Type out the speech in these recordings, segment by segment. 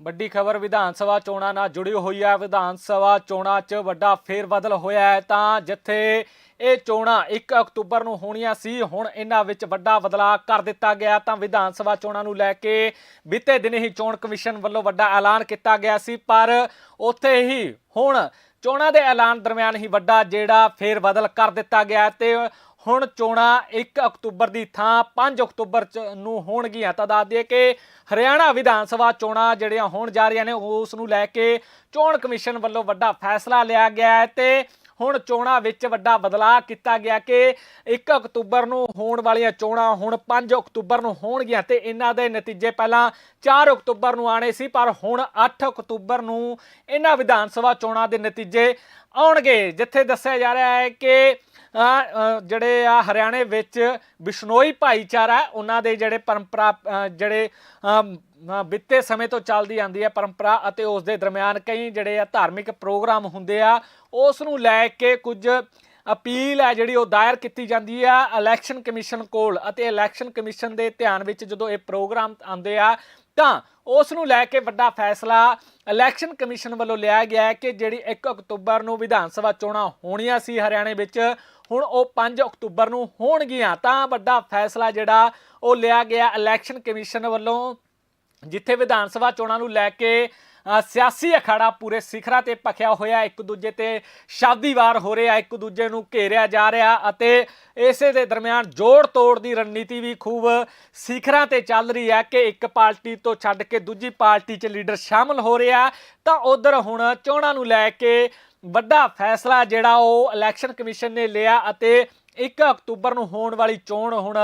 ਵੱਡੀ ਖਬਰ, ਵਿਧਾਨ ਸਭਾ ਚੋਣਾਂ ਨਾਲ ਜੁੜੀ ਹੋਈ ਹੈ। ਵਿਧਾਨ ਸਭਾ ਚੋਣਾਂ 'ਚ ਵੱਡਾ ਫੇਰਬਦਲ ਹੋਇਆ ਹੈ। ਤਾਂ ਜਿੱਥੇ ਇਹ ਚੋਣਾਂ 1 ਅਕਤੂਬਰ ਨੂੰ ਹੋਣੀਆਂ ਸੀ, ਹੁਣ ਇਹਨਾਂ ਵਿੱਚ ਵੱਡਾ ਬਦਲਾਅ ਕਰ ਦਿੱਤਾ ਗਿਆ। ਤਾਂ ਵਿਧਾਨ ਸਭਾ ਚੋਣਾਂ ਨੂੰ ਲੈ ਕੇ ਬੀਤੇ ਦਿਨ ਹੀ ਚੋਣ ਕਮਿਸ਼ਨ ਵੱਲੋਂ ਵੱਡਾ ਐਲਾਨ ਕੀਤਾ ਗਿਆ ਸੀ। ਪਰ ਉੱਥੇ ਹੀ ਹੁਣ ਚੋਣਾਂ ਦੇ ਐਲਾਨ ਦਰਮਿਆਨ ਹੀ ਵੱਡਾ ਜਿਹੜਾ ਫੇਰ ਬਦਲ ਕਰ ਦਿੱਤਾ ਗਿਆ ਤੇ ਹੁਣ ਚੋਣਾਂ 1 ਅਕਤੂਬਰ ਦੀ ਥਾਂ 5 ਅਕਤੂਬਰ ਚ ਨੂੰ ਹੋਣਗੀਆਂ। ਤਾਂ ਦੱਸ ਦਈਏ ਕਿ ਹਰਿਆਣਾ ਵਿਧਾਨ ਸਭਾ ਚੋਣਾਂ ਜਿਹੜੀਆਂ ਹੋਣ ਜਾ ਰਹੀਆਂ ਨੇ, ਉਸ ਨੂੰ ਲੈ ਕੇ ਚੋਣ ਕਮਿਸ਼ਨ ਵੱਲੋਂ ਵੱਡਾ ਫੈਸਲਾ ਲਿਆ ਗਿਆ ਹੈ ਤੇ ਹੁਣ ਚੋਣਾਂ ਵਿੱਚ ਵੱਡਾ ਬਦਲਾਅ ਕੀਤਾ ਗਿਆ ਕਿ 1 ਅਕਤੂਬਰ ਨੂੰ ਹੋਣ ਵਾਲੀਆਂ ਚੋਣਾਂ ਹੁਣ 5 ਅਕਤੂਬਰ ਨੂੰ ਹੋਣਗੀਆਂ ਤੇ ਇਹਨਾਂ ਦੇ ਨਤੀਜੇ ਪਹਿਲਾਂ 4 ਅਕਤੂਬਰ ਨੂੰ ਆਣੇ ਸੀ, ਪਰ ਹੁਣ 8 ਅਕਤੂਬਰ ਨੂੰ ਇਹਨਾਂ ਵਿਧਾਨ ਸਭਾ ਚੋਣਾਂ ਦੇ ਨਤੀਜੇ ਆਉਣਗੇ, ਜਿੱਥੇ ਦੱਸਿਆ ਜਾ ਰਿਹਾ ਹੈ ਕਿ ਜਿਹੜੇ ਆ ਹਰਿਆਣੇ ਵਿੱਚ ਬਿਸ਼ਨੋਈ ਭਾਈਚਾਰਾ ਉਹਨਾਂ ਦੇ ਜਿਹੜੇ ਪਰੰਪਰਾ ਜਿਹੜੇ ਬੀਤੇ ਸਮੇਂ ਤੋਂ ਚੱਲਦੀ ਆਂਦੀ ਹੈ ਪਰੰਪਰਾ ਅਤੇ ਉਸ ਦੇ ਦਰਮਿਆਨ ਕਈ ਜਿਹੜੇ ਆ ਧਾਰਮਿਕ ਪ੍ਰੋਗਰਾਮ ਹੁੰਦੇ ਆ, ਉਸ ਨੂੰ ਲੈ ਕੇ ਕੁਝ ਅਪੀਲ ਹੈ ਜਿਹੜੀ ਉਹ ਦਾਇਰ ਕੀਤੀ ਜਾਂਦੀ ਆ ਇਲੈਕਸ਼ਨ ਕਮਿਸ਼ਨ ਕੋਲ ਅਤੇ ਇਲੈਕਸ਼ਨ ਕਮਿਸ਼ਨ ਦੇ ਧਿਆਨ ਵਿੱਚ ਜਦੋਂ ਇਹ ਪ੍ਰੋਗਰਾਮ ਆਉਂਦੇ ਆ, ਤਾਂ ਉਸ ਨੂੰ ਲੈ ਕੇ ਵੱਡਾ ਫੈਸਲਾ ਇਲੈਕਸ਼ਨ ਕਮਿਸ਼ਨ ਵੱਲੋਂ ਲਿਆ ਗਿਆ ਕਿ ਜਿਹੜੀ 1 ਅਕਤੂਬਰ ਨੂੰ ਵਿਧਾਨ ਸਭਾ ਚੋਣਾਂ ਹੋਣੀਆਂ ਸੀ ਹਰਿਆਣੇ ਵਿੱਚ, ਹੁਣ ਉਹ 5 ਅਕਤੂਬਰ ਨੂੰ ਹੋਣਗੀਆਂ, ਤਾਂ ਵੱਡਾ ਫੈਸਲਾ ਜਿਹੜਾ ਉਹ ਲਿਆ ਗਿਆ ਇਲੈਕਸ਼ਨ ਕਮਿਸ਼ਨ ਵੱਲੋਂ। ਜਿੱਥੇ ਵਿਧਾਨ ਸਭਾ ਚੋਣਾਂ ਨੂੰ ਲੈ ਕੇ ਸਿਆਸੀ ਅਖਾੜਾ ਪੂਰੇ ਸਿਖਰਾਂ ਤੇ ਭਖਿਆ ਹੋਇਆ, ਇੱਕ ਦੂਜੇ ਤੇ ਸ਼ਬਦੀਵਾਰ ਹੋ ਰਿਹਾ, ਇੱਕ ਦੂਜੇ ਨੂੰ ਘੇਰਿਆ ਜਾ ਰਿਹਾ ਅਤੇ ਇਸੇ ਦੇ ਦਰਮਿਆਨ ਜੋੜ ਤੋੜ ਦੀ ਰਣਨੀਤੀ ਵੀ ਖੂਬ ਸਿਖਰਾਂ ਤੇ ਚੱਲ ਰਹੀ ਹੈ ਕਿ ਇੱਕ ਪਾਰਟੀ ਤੋਂ ਛੱਡ ਕੇ ਦੂਜੀ ਪਾਰਟੀ 'ਚ ਲੀਡਰ ਸ਼ਾਮਲ ਹੋ ਰਿਹਾ। ਤਾਂ ਉਧਰ ਹੁਣ ਚੋਣਾਂ ਨੂੰ ਲੈ ਕੇ ਵੱਡਾ ਫੈਸਲਾ ਜਿਹੜਾ ਉਹ ਇਲੈਕਸ਼ਨ ਕਮਿਸ਼ਨ ਨੇ ਲਿਆ ਅਤੇ 1 ਅਕਤੂਬਰ ਨੂੰ ਹੋਣ ਵਾਲੀ ਚੋਣ ਹੁਣ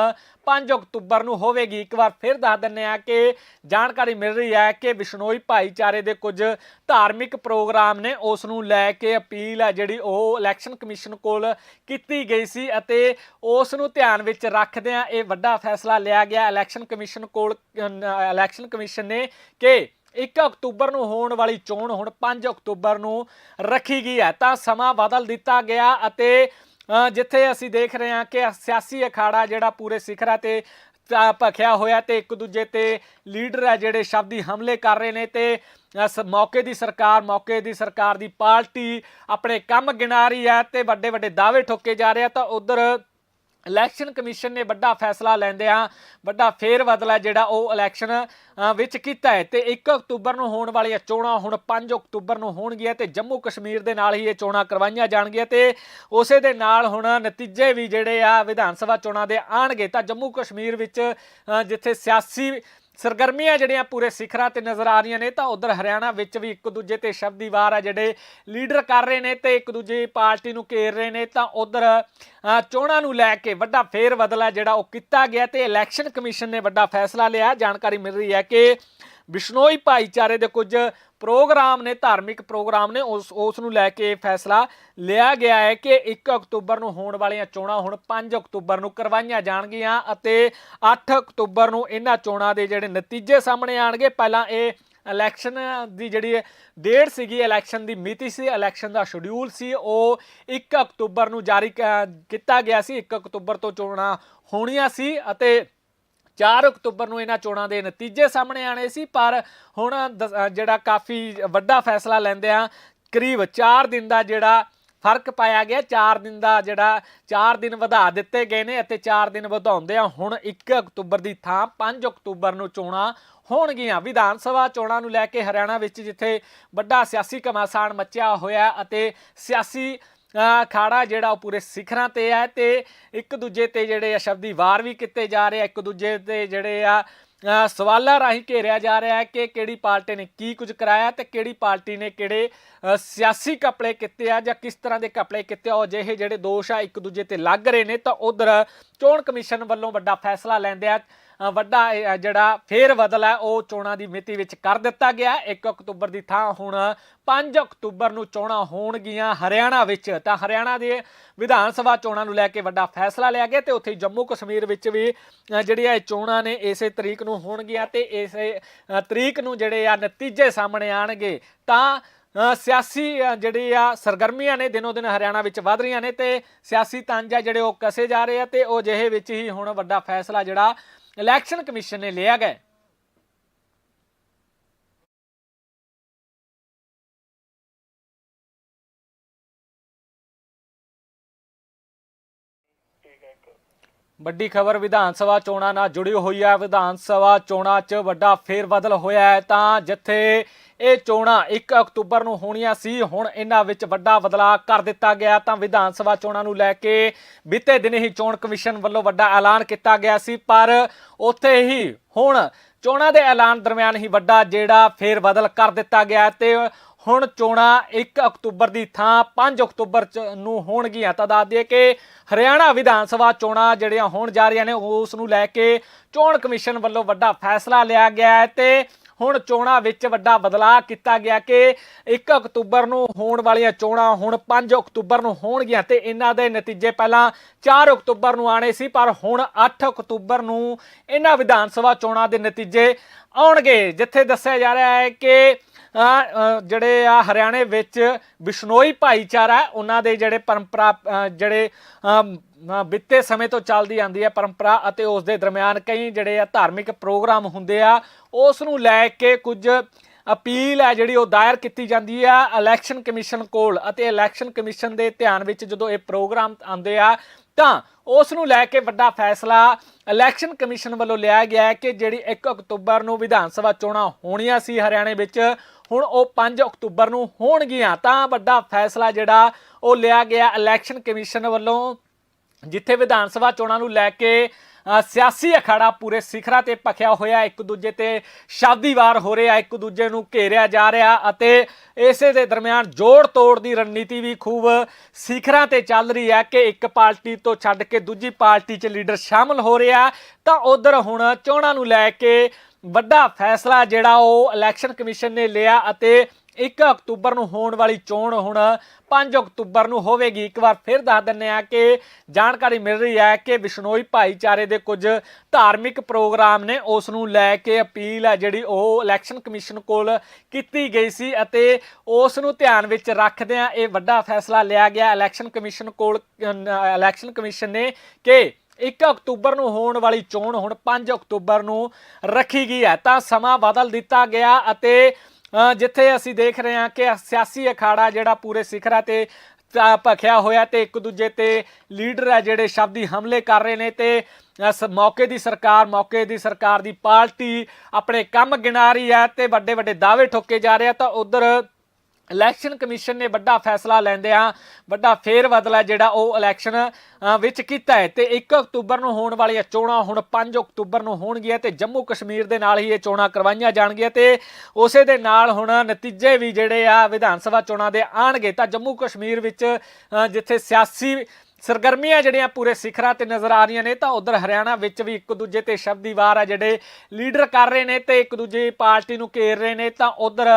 5 ਅਕਤੂਬਰ ਨੂੰ ਹੋਵੇਗੀ। ਇੱਕ ਵਾਰ ਫਿਰ ਦੱਸ ਦਿੰਨੇ ਆ ਕਿ ਜਾਣਕਾਰੀ ਮਿਲ ਰਹੀ ਹੈ ਕਿ ਬਿਸ਼ਨੋਈ ਭਾਈਚਾਰੇ ਦੇ ਕੁਝ ਧਾਰਮਿਕ ਪ੍ਰੋਗਰਾਮ ਨੇ, ਉਸ ਨੂੰ ਲੈ ਕੇ ਅਪੀਲ ਹੈ ਜਿਹੜੀ ਉਹ ਇਲੈਕਸ਼ਨ ਕਮਿਸ਼ਨ ਕੋਲ ਕੀਤੀ ਗਈ ਸੀ ਅਤੇ ਉਸ ਨੂੰ ਧਿਆਨ ਵਿੱਚ ਰੱਖਦਿਆਂ ਇਹ ਵੱਡਾ ਫੈਸਲਾ ਲਿਆ ਗਿਆ। ਇਲੈਕਸ਼ਨ ਕਮਿਸ਼ਨ ਕੋਲ ਇਲੈਕਸ਼ਨ ਕਮਿਸ਼ਨ ਨੇ ਕਿ 1 ਅਕਤੂਬਰ ਨੂੰ ਹੋਣ ਵਾਲੀ ਚੋਣ ਹੁਣ 5 ਅਕਤੂਬਰ ਨੂੰ ਰੱਖੀ ਗਈ ਹੈ। ਤਾਂ ਸਮਾਂ ਬਦਲ ਦਿੱਤਾ ਗਿਆ ਅਤੇ ਜਿੱਥੇ ਅਸੀਂ ਦੇਖ ਰਹੇ ਹਾਂ ਕਿ ਸਿਆਸੀ ਅਖਾੜਾ ਜਿਹੜਾ ਪੂਰੇ ਸਿਖਰਾਂ ਤੇ ਅ, ਭਖਿਆ ਹੋਇਆ ਤੇ ਇੱਕ ਦੂਜੇ ਤੇ ਲੀਡਰ ਹੈ ਜਿਹੜੇ ਸ਼ਬਦੀ ਹਮਲੇ ਕਰ ਰਹੇ ਨੇ ਤੇ ਅ, ਸ- ਮੌਕੇ ਦੀ ਸਰਕਾਰ ਮੌਕੇ ਦੀ ਸਰਕਾਰ ਦੀ ਪਾਰਟੀ ਆਪਣੇ ਕੰਮ ਗਿਣਾ ਰਹੀ ਹੈ ਤੇ ਵੱਡੇ ਵੱਡੇ ਦਾਅਵੇ ਠੋਕੇ ਜਾ ਰਹੇ ਆ ਤਾਂ ਉਧਰ ਇਲੈਕਸ਼ਨ ਕਮਿਸ਼ਨ ਨੇ ਵੱਡਾ ਫੈਸਲਾ ਲੈਂਦਿਆਂ ਵੱਡਾ ਫੇਰ ਬਦਲਾ ਜਿਹੜਾ ਉਹ ਇਲੈਕਸ਼ਨ ਵਿੱਚ ਕੀਤਾ ਹੈ ਤੇ 1 ਅਕਤੂਬਰ ਨੂੰ ਹੋਣ ਵਾਲੀਆਂ ਚੋਣਾਂ ਹੁਣ 5 ਅਕਤੂਬਰ ਨੂੰ ਹੋਣਗੀਆਂ ਤੇ ਜੰਮੂ ਕਸ਼ਮੀਰ ਦੇ ਨਾਲ ਹੀ ਇਹ ਚੋਣਾਂ ਕਰਵਾਈਆਂ ਜਾਣਗੀਆਂ ਤੇ ਉਸੇ ਦੇ ਨਾਲ ਹੁਣ ਨਤੀਜੇ ਵੀ ਜਿਹੜੇ ਆ ਵਿਧਾਨ ਸਭਾ ਚੋਣਾਂ ਦੇ ਆਣਗੇ ਤਾਂ ਜੰਮੂ ਕਸ਼ਮੀਰ ਵਿੱਚ ਜਿੱਥੇ ਸਿਆਸੀ ਸਰਗਰਮੀਆਂ ਜਿਹੜੀਆਂ ਪੂਰੇ ਸਿਖਰਾਂ ਤੇ ਨਜ਼ਰ ਆ ਰਹੀਆਂ ਨੇ, ਤਾਂ ਉਧਰ ਹਰਿਆਣਾ ਵਿੱਚ ਵੀ ਇੱਕ ਦੂਜੇ ਤੇ ਸ਼ਬਦੀ ਵਾਰ ਆ, ਜਿਹੜੇ ਲੀਡਰ ਕਰ ਰਹੇ ਨੇ ਤੇ ਇੱਕ ਦੂਜੇ ਪਾਰਟੀ ਨੂੰ ਘੇਰ ਰਹੇ ਨੇ, ਤਾਂ ਉਧਰ ਚੋਣਾਂ ਨੂੰ ਲੈ ਕੇ ਵੱਡਾ ਫੇਰ ਬਦਲਾ ਜਿਹੜਾ ਉਹ ਕੀਤਾ ਗਿਆ ਤੇ ਇਲੈਕਸ਼ਨ ਕਮਿਸ਼ਨ ਨੇ ਵੱਡਾ ਫੈਸਲਾ ਲਿਆ। ਜਾਣਕਾਰੀ ਮਿਲ ਰਹੀ ਹੈ ਕਿ ਬਿਸ਼ਨੋਈ ਭਾਈਚਾਰੇ ਦੇ ਕੁਝ ਪ੍ਰੋਗਰਾਮ ਨੇ, ਧਾਰਮਿਕ ਪ੍ਰੋਗਰਾਮ ਨੇ, ਉਸ ਉਸ ਨੂੰ ਲੈ ਕੇ ਫੈਸਲਾ ਲਿਆ ਗਿਆ ਹੈ ਕਿ 1 ਅਕਤੂਬਰ ਨੂੰ ਹੋਣ ਵਾਲੀਆਂ ਚੋਣਾਂ ਹੁਣ 5 ਅਕਤੂਬਰ ਨੂੰ ਕਰਵਾਈਆਂ ਜਾਣਗੀਆਂ ਅਤੇ 8 ਅਕਤੂਬਰ ਨੂੰ ਇਹਨਾਂ ਚੋਣਾਂ ਦੇ ਜਿਹੜੇ ਨਤੀਜੇ ਸਾਹਮਣੇ ਆਣਗੇ ਪਹਿਲਾਂ ਇਹ ਇਲੈਕਸ਼ਨ ਦੀ ਜਿਹੜੀ ਡੇਟ ਸੀਗੀ, ਇਲੈਕਸ਼ਨ ਦੀ ਮਿਤੀ ਸੀ, ਇਲੈਕਸ਼ਨ ਦਾ ਸ਼ਡਿਊਲ ਸੀ, ਉਹ 1 ਅਕਤੂਬਰ ਨੂੰ ਜਾਰੀ ਕੀਤਾ ਗਿਆ ਸੀ। 1 ਅਕਤੂਬਰ ਤੋਂ ਚੋਣਾਂ ਹੋਣੀਆਂ ਸੀ ਅਤੇ 4 ਅਕਤੂਬਰ ਨੂੰ ਇਹਨਾਂ ਚੋਣਾਂ ਦੇ ਨਤੀਜੇ ਸਾਹਮਣੇ ਆਣੇ ਸੀ, ਪਰ ਹੁਣ ਦ- ਜਿਹੜਾ ਕਾਫੀ ਵੱਡਾ ਫੈਸਲਾ ਲੈਂਦੇ ਲੈਂਦਿਆਂ ਕਰੀਬ 4 ਦਿਨ ਦਾ ਜਿਹੜਾ ਫ਼ਰਕ ਪਾਇਆ ਗਿਆ 4 ਦਿਨ ਦਾ ਜਿਹੜਾ 4 ਦਿਨ ਵਧਾ ਦਿੱਤੇ ਗਏ ਨੇ ਅਤੇ 4 ਦਿਨ ਵਧਾਉਂਦੇ ਆ, ਹੁਣ 1 ਅਕਤੂਬਰ ਦੀ ਥਾਂ 5 ਅਕਤੂਬਰ ਨੂੰ ਚੋਣਾਂ ਹੋਣਗੀਆਂ। ਵਿਧਾਨ ਸਭਾ ਚੋਣਾਂ ਨੂੰ ਲੈ ਕੇ ਹਰਿਆਣਾ ਵਿੱਚ ਜਿੱਥੇ ਵੱਡਾ ਸਿਆਸੀ ਘਮਾਸਾਨ ਮੱਚਿਆ ਹੋਇਆ ਅਤੇ ਸਿਆਸੀ ਅਖਾੜਾ ਜਿਹੜਾ ਉਹ ਪੂਰੇ ਸਿਖਰਾਂ ਤੇ ਹੈ ਤੇ ਇੱਕ ਦੂਜੇ ਤੇ ਜਿਹੜੇ ਆ ਸ਼ਬਦੀ ਵਾਰ ਵੀ ਕੀਤੇ ਜਾ ਰਹੇ ਆ, ਇੱਕ ਦੂਜੇ ਤੇ ਜਿਹੜੇ ਆ ਸਵਾਲਾਂ ਰਾਹੀਂ ਘੇਰਿਆ ਜਾ ਰਿਹਾ ਹੈ ਕਿ ਕਿਹੜੀ ਪਾਰਟੀ ਨੇ ਕੀ ਕੁਝ ਕਰਾਇਆ ਤੇ ਕਿਹੜੀ ਪਾਰਟੀ ਨੇ ਕਿਹੜੇ ਸਿਆਸੀ ਕਪੜੇ ਕੀਤੇ ਆ ਜਾਂ ਕਿਸ ਤਰ੍ਹਾਂ ਦੇ ਕਪੜੇ ਕੀਤੇ ਆ, ਉਹ ਜਿਹੇ ਜਿਹੜੇ ਦੋਸ਼ ਆ ਇੱਕ ਦੂਜੇ ਤੇ ਲੱਗ ਰਹੇ ਨੇ ਤਾਂ ਉਧਰ ਚੋਣ ਕਮਿਸ਼ਨ ਵੱਲੋਂ ਵੱਡਾ ਫੈਸਲਾ ਲੈਂਦੇ ਆ ਵੱਡਾ ਜਿਹੜਾ ਫੇਰ ਬਦਲ ਹੈ ਉਹ ਚੋਣਾਂ ਦੀ ਮਿਤੀ ਵਿੱਚ ਕਰ ਦਿੱਤਾ ਗਿਆ। 1 ਅਕਤੂਬਰ ਦੀ ਥਾਂ ਹੁਣ 5 ਅਕਤੂਬਰ ਨੂੰ ਚੋਣਾਂ ਹੋਣਗੀਆਂ ਹਰਿਆਣਾ ਵਿੱਚ। ਤਾਂ ਹਰਿਆਣਾ ਦੇ ਵਿਧਾਨ ਸਭਾ ਚੋਣਾਂ ਨੂੰ ਲੈ ਕੇ ਵੱਡਾ ਫੈਸਲਾ ਲਿਆ ਗਿਆ ਤੇ ਉੱਥੇ ਜੰਮੂ ਕਸ਼ਮੀਰ ਵਿੱਚ ਵੀ ਜਿਹੜੀਆਂ ਇਹ ਚੋਣਾਂ ਨੇ ਇਸੇ ਤਰੀਕ ਨੂੰ ਹੋਣਗੀਆਂ ਤੇ ਇਸੇ ਤਰੀਕ ਨੂੰ ਜਿਹੜੇ ਆ ਨਤੀਜੇ ਸਾਹਮਣੇ ਆਣਗੇ। ਤਾਂ ਸਿਆਸੀ ਅ, ਜਿਹੜੀ ਆ ਸਰਗਰਮੀਆਂ ਨੇ ਦਿਨੋ ਦਿਨ ਹਰਿਆਣਾ ਵਿੱਚ ਵਧ ਰਹੀਆਂ ਨੇ ਤੇ ਸਿਆਸੀ ਤੰਜ ਜਿਹੜੇ ਉਹ ਕਸੇ ਜਾ ਰਹੇ ਆ ਤੇ ਉਹ ਜਿਹੇ ਵਿੱਚ ਹੀ ਹੁਣ ਵੱਡਾ ਫੈਸਲਾ ਜਿਹੜਾ ਇਲੈਕਸ਼ਨ ਕਮਿਸ਼ਨ ਨੇ ਲਿਆ ਗਿਆ ਵੱਡੀ ਖਬਰ, ਵਿਧਾਨ ਸਭਾ ਚੋਣਾਂ ਨਾਲ ਜੁੜੀ ਹੋਈ ਹੈ। ਵਿਧਾਨ ਸਭਾ ਚੋਣਾਂ 'ਚ ਵੱਡਾ ਫੇਰ ਬਦਲ ਹੋਇਆ ਹੈ ਤਾਂ ਜਿੱਥੇ ਇਹ ਚੋਣਾਂ 1 ਅਕਤੂਬਰ ਨੂੰ ਹੋਣੀਆਂ ਸੀ। ਹੁਣ ਇਹਨਾਂ ਵਿੱਚ ਵੱਡਾ ਬਦਲਾਅ ਕਰ ਦਿੱਤਾ ਗਿਆ ਤਾਂ ਵਿਧਾਨ ਸਭਾ ਚੋਣਾਂ ਨੂੰ ਲੈ ਕੇ ਬੀਤੇ ਦਿਨ ਹੀ ਚੋਣ ਕਮਿਸ਼ਨ ਵੱਲੋਂ ਵੱਡਾ ਐਲਾਨ ਕੀਤਾ ਗਿਆ ਸੀ। ਪਰ ਉੱਥੇ ਹੀ ਹੁਣ ਚੋਣਾਂ ਦੇ ਐਲਾਨ ਦਰਮਿਆਨ ਹੀ ਵੱਡਾ ਜਿਹੜਾ ਫੇਰਬਦਲ ਕਰ ਦਿੱਤਾ ਗਿਆ ਤੇ ਹੁਣ ਚੋਣਾਂ 1 ਅਕਤੂਬਰ ਦੀ ਥਾਂ 5 ਅਕਤੂਬਰ ਚ ਨੂੰ ਹੋਣਗੀਆਂ। ਤਾਂ ਦੱਸ ਦਈਏ ਕਿ ਹਰਿਆਣਾ ਵਿਧਾਨ ਸਭਾ ਚੋਣਾਂ ਜਿਹੜੀਆਂ ਹੋਣ ਜਾ ਰਹੀਆਂ ਨੇ, ਉਸ ਨੂੰ ਲੈ ਕੇ ਚੋਣ ਕਮਿਸ਼ਨ ਵੱਲੋਂ ਵੱਡਾ ਫੈਸਲਾ ਲਿਆ ਗਿਆ ਹੈ ਤੇ ਹੁਣ ਚੋਣਾਂ ਵਿੱਚ ਵੱਡਾ ਬਦਲਾਅ ਕੀਤਾ ਗਿਆ ਕਿ 1 ਅਕਤੂਬਰ ਨੂੰ ਹੋਣ ਵਾਲੀਆਂ ਚੋਣਾਂ ਹੁਣ 5 ਅਕਤੂਬਰ ਨੂੰ ਹੋਣਗੀਆਂ ਤੇ ਇਹਨਾਂ ਦੇ ਨਤੀਜੇ ਪਹਿਲਾਂ 4 ਅਕਤੂਬਰ ਨੂੰ ਆਣੇ ਸੀ, ਪਰ ਹੁਣ 8 ਅਕਤੂਬਰ ਨੂੰ ਇਹਨਾਂ ਵਿਧਾਨ ਸਭਾ ਚੋਣਾਂ ਦੇ ਨਤੀਜੇ ਆਉਣਗੇ, ਜਿੱਥੇ ਦੱਸਿਆ ਜਾ ਰਿਹਾ ਹੈ ਕਿ ਜਿਹੜੇ ਆ ਹਰਿਆਣੇ ਵਿੱਚ ਬਿਸ਼ਨੋਈ ਭਾਈਚਾਰਾ ਉਹਨਾਂ ਦੇ ਜਿਹੜੇ ਪਰੰਪਰਾ ਜਿਹੜੇ ਬੀਤੇ ਸਮੇਂ ਤੋਂ ਚੱਲਦੀ ਆਂਦੀ ਹੈ ਪਰੰਪਰਾ ਅਤੇ ਉਸ ਦੇ ਦਰਮਿਆਨ ਕਈ ਜਿਹੜੇ ਆ ਧਾਰਮਿਕ ਪ੍ਰੋਗਰਾਮ ਹੁੰਦੇ ਆ, ਉਸ ਨੂੰ ਲੈ ਕੇ ਕੁਝ ਅਪੀਲ ਹੈ ਜਿਹੜੀ ਉਹ ਦਾਇਰ ਕੀਤੀ ਜਾਂਦੀ ਆ ਇਲੈਕਸ਼ਨ ਕਮਿਸ਼ਨ ਕੋਲ ਅਤੇ ਇਲੈਕਸ਼ਨ ਕਮਿਸ਼ਨ ਦੇ ਧਿਆਨ ਵਿੱਚ ਜਦੋਂ ਇਹ ਪ੍ਰੋਗਰਾਮ ਆਉਂਦੇ ਆ, ਤਾਂ ਉਸ ਨੂੰ ਲੈ ਕੇ ਵੱਡਾ ਫੈਸਲਾ ਇਲੈਕਸ਼ਨ ਕਮਿਸ਼ਨ ਵੱਲੋਂ ਲਿਆ ਗਿਆ ਹੈ ਕਿ ਜਿਹੜੀ 1 ਅਕਤੂਬਰ ਨੂੰ ਵਿਧਾਨ ਸਭਾ ਚੋਣਾਂ ਹੋਣੀਆਂ ਸੀ ਹਰਿਆਣੇ ਵਿੱਚ, ਹੁਣ ਉਹ 5 ਅਕਤੂਬਰ ਨੂੰ ਹੋਣਗੀਆਂ, ਤਾਂ ਵੱਡਾ ਫੈਸਲਾ ਜਿਹੜਾ ਉਹ ਲਿਆ ਗਿਆ ਇਲੈਕਸ਼ਨ ਕਮਿਸ਼ਨ ਵੱਲੋਂ। ਜਿੱਥੇ ਵਿਧਾਨ ਸਭਾ ਚੋਣਾਂ ਨੂੰ ਲੈ ਕੇ ਸਿਆਸੀ ਅਖਾੜਾ ਪੂਰੇ ਸਿਖਰਾਂ ਤੇ ਭਖਿਆ ਹੋਇਆ, ਇੱਕ ਦੂਜੇ ਤੇ ਸ਼ਾਦੀਵਾਰ ਹੋ ਰਿਹਾ, ਇੱਕ ਦੂਜੇ ਨੂੰ ਘੇਰਿਆ ਜਾ ਰਿਹਾ ਅਤੇ ਇਸੇ ਦੇ ਦਰਮਿਆਨ ਜੋੜ ਤੋੜ ਦੀ ਰਣਨੀਤੀ ਵੀ ਖੂਬ ਸਿਖਰਾਂ ਤੇ ਚੱਲ ਰਹੀ ਹੈ ਕਿ ਇੱਕ ਪਾਰਟੀ ਤੋਂ ਛੱਡ ਕੇ ਦੂਜੀ ਪਾਰਟੀ 'ਚ ਲੀਡਰ ਸ਼ਾਮਲ ਹੋ ਰਿਹਾ, ਤਾਂ ਉਧਰ ਹੁਣ ਚੋਣਾਂ ਨੂੰ ਲੈ ਕੇ ਵੱਡਾ ਫੈਸਲਾ ਜਿਹੜਾ ਉਹ ਇਲੈਕਸ਼ਨ ਕਮਿਸ਼ਨ ਨੇ ਲਿਆ ਅਤੇ 1 ਅਕਤੂਬਰ ਨੂੰ ਹੋਣ ਵਾਲੀ ਚੋਣ ਹੁਣ 5 ਅਕਤੂਬਰ ਨੂੰ ਹੋਵੇਗੀ। ਇੱਕ ਵਾਰ ਫਿਰ ਦੱਸ ਦਿੰਨੇ ਆ ਕਿ ਜਾਣਕਾਰੀ ਮਿਲ ਰਹੀ ਹੈ ਕਿ ਵਿਸ਼ਨੋਈ ਭਾਈਚਾਰੇ ਦੇ ਕੁਝ ਧਾਰਮਿਕ ਪ੍ਰੋਗਰਾਮ ਨੇ, ਉਸ ਨੂੰ ਲੈ ਕੇ ਅਪੀਲ ਹੈ ਜਿਹੜੀ ਉਹ ਇਲੈਕਸ਼ਨ ਕਮਿਸ਼ਨ ਕੋਲ ਕੀਤੀ ਗਈ ਸੀ ਅਤੇ ਉਸ ਨੂੰ ਧਿਆਨ ਵਿੱਚ ਰੱਖਦਿਆਂ ਇਹ ਵੱਡਾ ਫੈਸਲਾ ਲਿਆ ਗਿਆ ਇਲੈਕਸ਼ਨ ਕਮਿਸ਼ਨ ਕੋਲ ਇਲੈਕਸ਼ਨ ਕਮਿਸ਼ਨ ਨੇ ਕਿ 1 ਅਕਤੂਬਰ ਨੂੰ ਹੋਣ ਵਾਲੀ ਚੋਣ ਹੁਣ 5 ਅਕਤੂਬਰ ਨੂੰ ਰੱਖੀ ਗਈ ਹੈ। ਤਾਂ ਸਮਾਂ ਬਦਲ ਦਿੱਤਾ ਗਿਆ ਅਤੇ ਜਿੱਥੇ ਅਸੀਂ ਦੇਖ ਰਹੇ ਹਾਂ ਕਿ ਸਿਆਸੀ ਅਖਾੜਾ ਜਿਹੜਾ ਪੂਰੇ ਸਿਖਰਾਂ ਤੇ ਅ, ਭਖਿਆ ਹੋਇਆ ਤੇ ਇੱਕ ਦੂਜੇ ਤੇ ਲੀਡਰ ਹੈ ਜਿਹੜੇ ਸ਼ਬਦੀ ਹਮਲੇ ਕਰ ਰਹੇ ਨੇ ਤੇ ਅ, ਸ- ਮੌਕੇ ਦੀ ਸਰਕਾਰ ਮੌਕੇ ਦੀ ਸਰਕਾਰ ਦੀ ਪਾਰਟੀ ਆਪਣੇ ਕੰਮ ਗਿਣਾ ਰਹੀ ਹੈ ਤੇ ਵੱਡੇ ਵੱਡੇ ਦਾਅਵੇ ਠੋਕੇ ਜਾ ਰਹੇ ਆ ਤਾਂ ਉਧਰ ਇਲੈਕਸ਼ਨ ਕਮਿਸ਼ਨ ਨੇ ਵੱਡਾ ਫੈਸਲਾ ਲੈਂਦਿਆਂ ਵੱਡਾ ਫੇਰ ਬਦਲਾ ਜਿਹੜਾ ਉਹ ਇਲੈਕਸ਼ਨ ਵਿੱਚ ਕੀਤਾ ਹੈ ਤੇ 1 ਅਕਤੂਬਰ ਨੂੰ ਹੋਣ ਵਾਲੀਆਂ ਚੋਣਾਂ ਹੁਣ 5 ਅਕਤੂਬਰ ਨੂੰ ਹੋਣਗੀਆਂ ਤੇ ਜੰਮੂ ਕਸ਼ਮੀਰ ਦੇ ਨਾਲ ਹੀ ਇਹ ਚੋਣਾਂ ਕਰਵਾਈਆਂ ਜਾਣਗੀਆਂ ਤੇ ਉਸੇ ਦੇ ਨਾਲ ਹੁਣ ਨਤੀਜੇ ਵੀ ਜਿਹੜੇ ਆ ਵਿਧਾਨ ਸਭਾ ਚੋਣਾਂ ਦੇ ਆਣਗੇ ਤਾਂ ਜੰਮੂ ਕਸ਼ਮੀਰ ਵਿੱਚ ਜਿੱਥੇ ਸਿਆਸੀ ਸਰਗਰਮੀਆਂ ਜਿਹੜੀਆਂ ਪੂਰੇ ਸਿਖਰਾਂ ਤੇ ਨਜ਼ਰ ਆ ਰਹੀਆਂ ਨੇ ਤਾਂ ਉਧਰ ਹਰਿਆਣਾ ਵਿੱਚ ਵੀ ਇੱਕ ਦੂਜੇ ਤੇ ਸ਼ਬਦੀ ਵਾਰ ਆ ਜਿਹੜੇ ਲੀਡਰ ਕਰ ਰਹੇ ਨੇ ਤੇ ਇੱਕ ਦੂਜੇ ਪਾਰਟੀ ਨੂੰ ਘੇਰ ਰਹੇ ਨੇ ਤਾਂ ਉਧਰ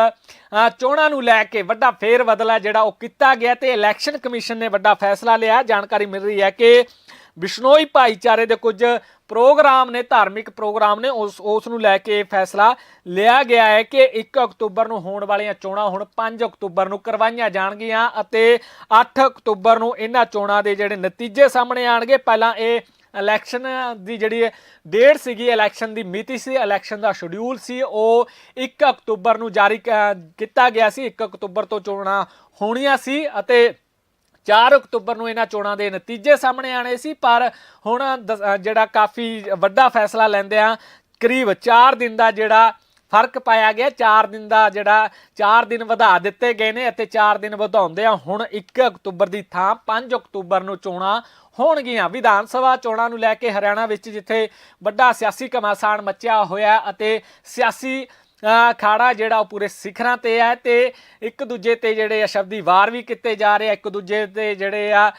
ਚੋਣਾਂ ਨੂੰ ਲੈ ਕੇ ਵੱਡਾ ਫੇਰ ਬਦਲਾ ਜਿਹੜਾ ਉਹ ਕੀਤਾ ਗਿਆ ਤੇ ਇਲੈਕਸ਼ਨ ਕਮਿਸ਼ਨ ਨੇ ਵੱਡਾ ਫੈਸਲਾ ਲਿਆ। ਜਾਣਕਾਰੀ ਮਿਲ ਰਹੀ ਹੈ ਕਿ ਬਿਸ਼ਨੋਈ ਭਾਈਚਾਰੇ ਦੇ ਕੁਝ ਪ੍ਰੋਗਰਾਮ ਨੇ, ਧਾਰਮਿਕ ਪ੍ਰੋਗਰਾਮ ਨੇ, ਉਸ ਉਸ ਨੂੰ ਲੈ ਕੇ ਇਹ ਫੈਸਲਾ ਲਿਆ ਗਿਆ ਹੈ ਕਿ 1 ਅਕਤੂਬਰ ਨੂੰ ਹੋਣ ਵਾਲੀਆਂ ਚੋਣਾਂ ਹੁਣ 5 ਅਕਤੂਬਰ ਨੂੰ ਕਰਵਾਈਆਂ ਜਾਣਗੀਆਂ ਅਤੇ 8 ਅਕਤੂਬਰ ਨੂੰ ਇਹਨਾਂ ਚੋਣਾਂ ਦੇ ਜਿਹੜੇ ਨਤੀਜੇ ਸਾਹਮਣੇ ਆਣਗੇ ਪਹਿਲਾਂ ਇਹ ਇਲੈਕਸ਼ਨ ਦੀ ਜਿਹੜੀ ਡੇਟ ਸੀਗੀ, ਇਲੈਕਸ਼ਨ ਦੀ ਮਿਤੀ ਸੀ, ਇਲੈਕਸ਼ਨ ਦਾ ਸ਼ਡਿਊਲ ਸੀ, ਉਹ 1 ਅਕਤੂਬਰ ਨੂੰ ਜਾਰੀ ਕੀਤਾ ਗਿਆ ਸੀ। 1 ਅਕਤੂਬਰ ਤੋਂ ਚੋਣਾਂ ਹੋਣੀਆਂ ਸੀ ਅਤੇ 4 ਅਕਤੂਬਰ ਨੂੰ ਇਹਨਾਂ ਚੋਣਾਂ ਦੇ ਨਤੀਜੇ ਸਾਹਮਣੇ ਆਣੇ ਸੀ, ਪਰ ਹੁਣ ਦ- ਜਿਹੜਾ ਕਾਫੀ ਵੱਡਾ ਫੈਸਲਾ ਲੈਂਦੇ ਆ ਕਰੀਬ 4 ਦਿਨ ਦਾ ਜਿਹੜਾ ਫ਼ਰਕ ਪਾਇਆ ਗਿਆ 4 ਦਿਨ ਦਾ ਜਿਹੜਾ 4 ਦਿਨ ਵਧਾ ਦਿੱਤੇ ਗਏ ਨੇ ਅਤੇ 4 ਦਿਨ ਵਧਾਉਂਦੇ ਆ ਹੁਣ 1 ਅਕਤੂਬਰ ਦੀ ਥਾਂ 5 ਅਕਤੂਬਰ ਨੂੰ ਚੋਣਾਂ ਹੋਣਗੀਆਂ। ਵਿਧਾਨ ਸਭਾ ਚੋਣਾਂ ਨੂੰ ਲੈ ਕੇ ਹਰਿਆਣਾ ਵਿੱਚ ਜਿੱਥੇ ਵੱਡਾ ਸਿਆਸੀ ਘਮਾਸਾਨ ਮਚਿਆ ਹੋਇਆ ਅਤੇ ਸਿਆਸੀ ਅਖਾੜਾ ਜਿਹੜਾ ਉਹ ਪੂਰੇ ਸਿਖਰਾਂ ਤੇ ਹੈ ਤੇ ਇੱਕ ਦੂਜੇ ਤੇ ਜਿਹੜੇ ਆ ਸ਼ਬਦੀ ਵਾਰ ਵੀ ਕੀਤੇ ਜਾ ਰਹੇ ਆ, ਇੱਕ ਦੂਜੇ ਤੇ ਜਿਹੜੇ ਆ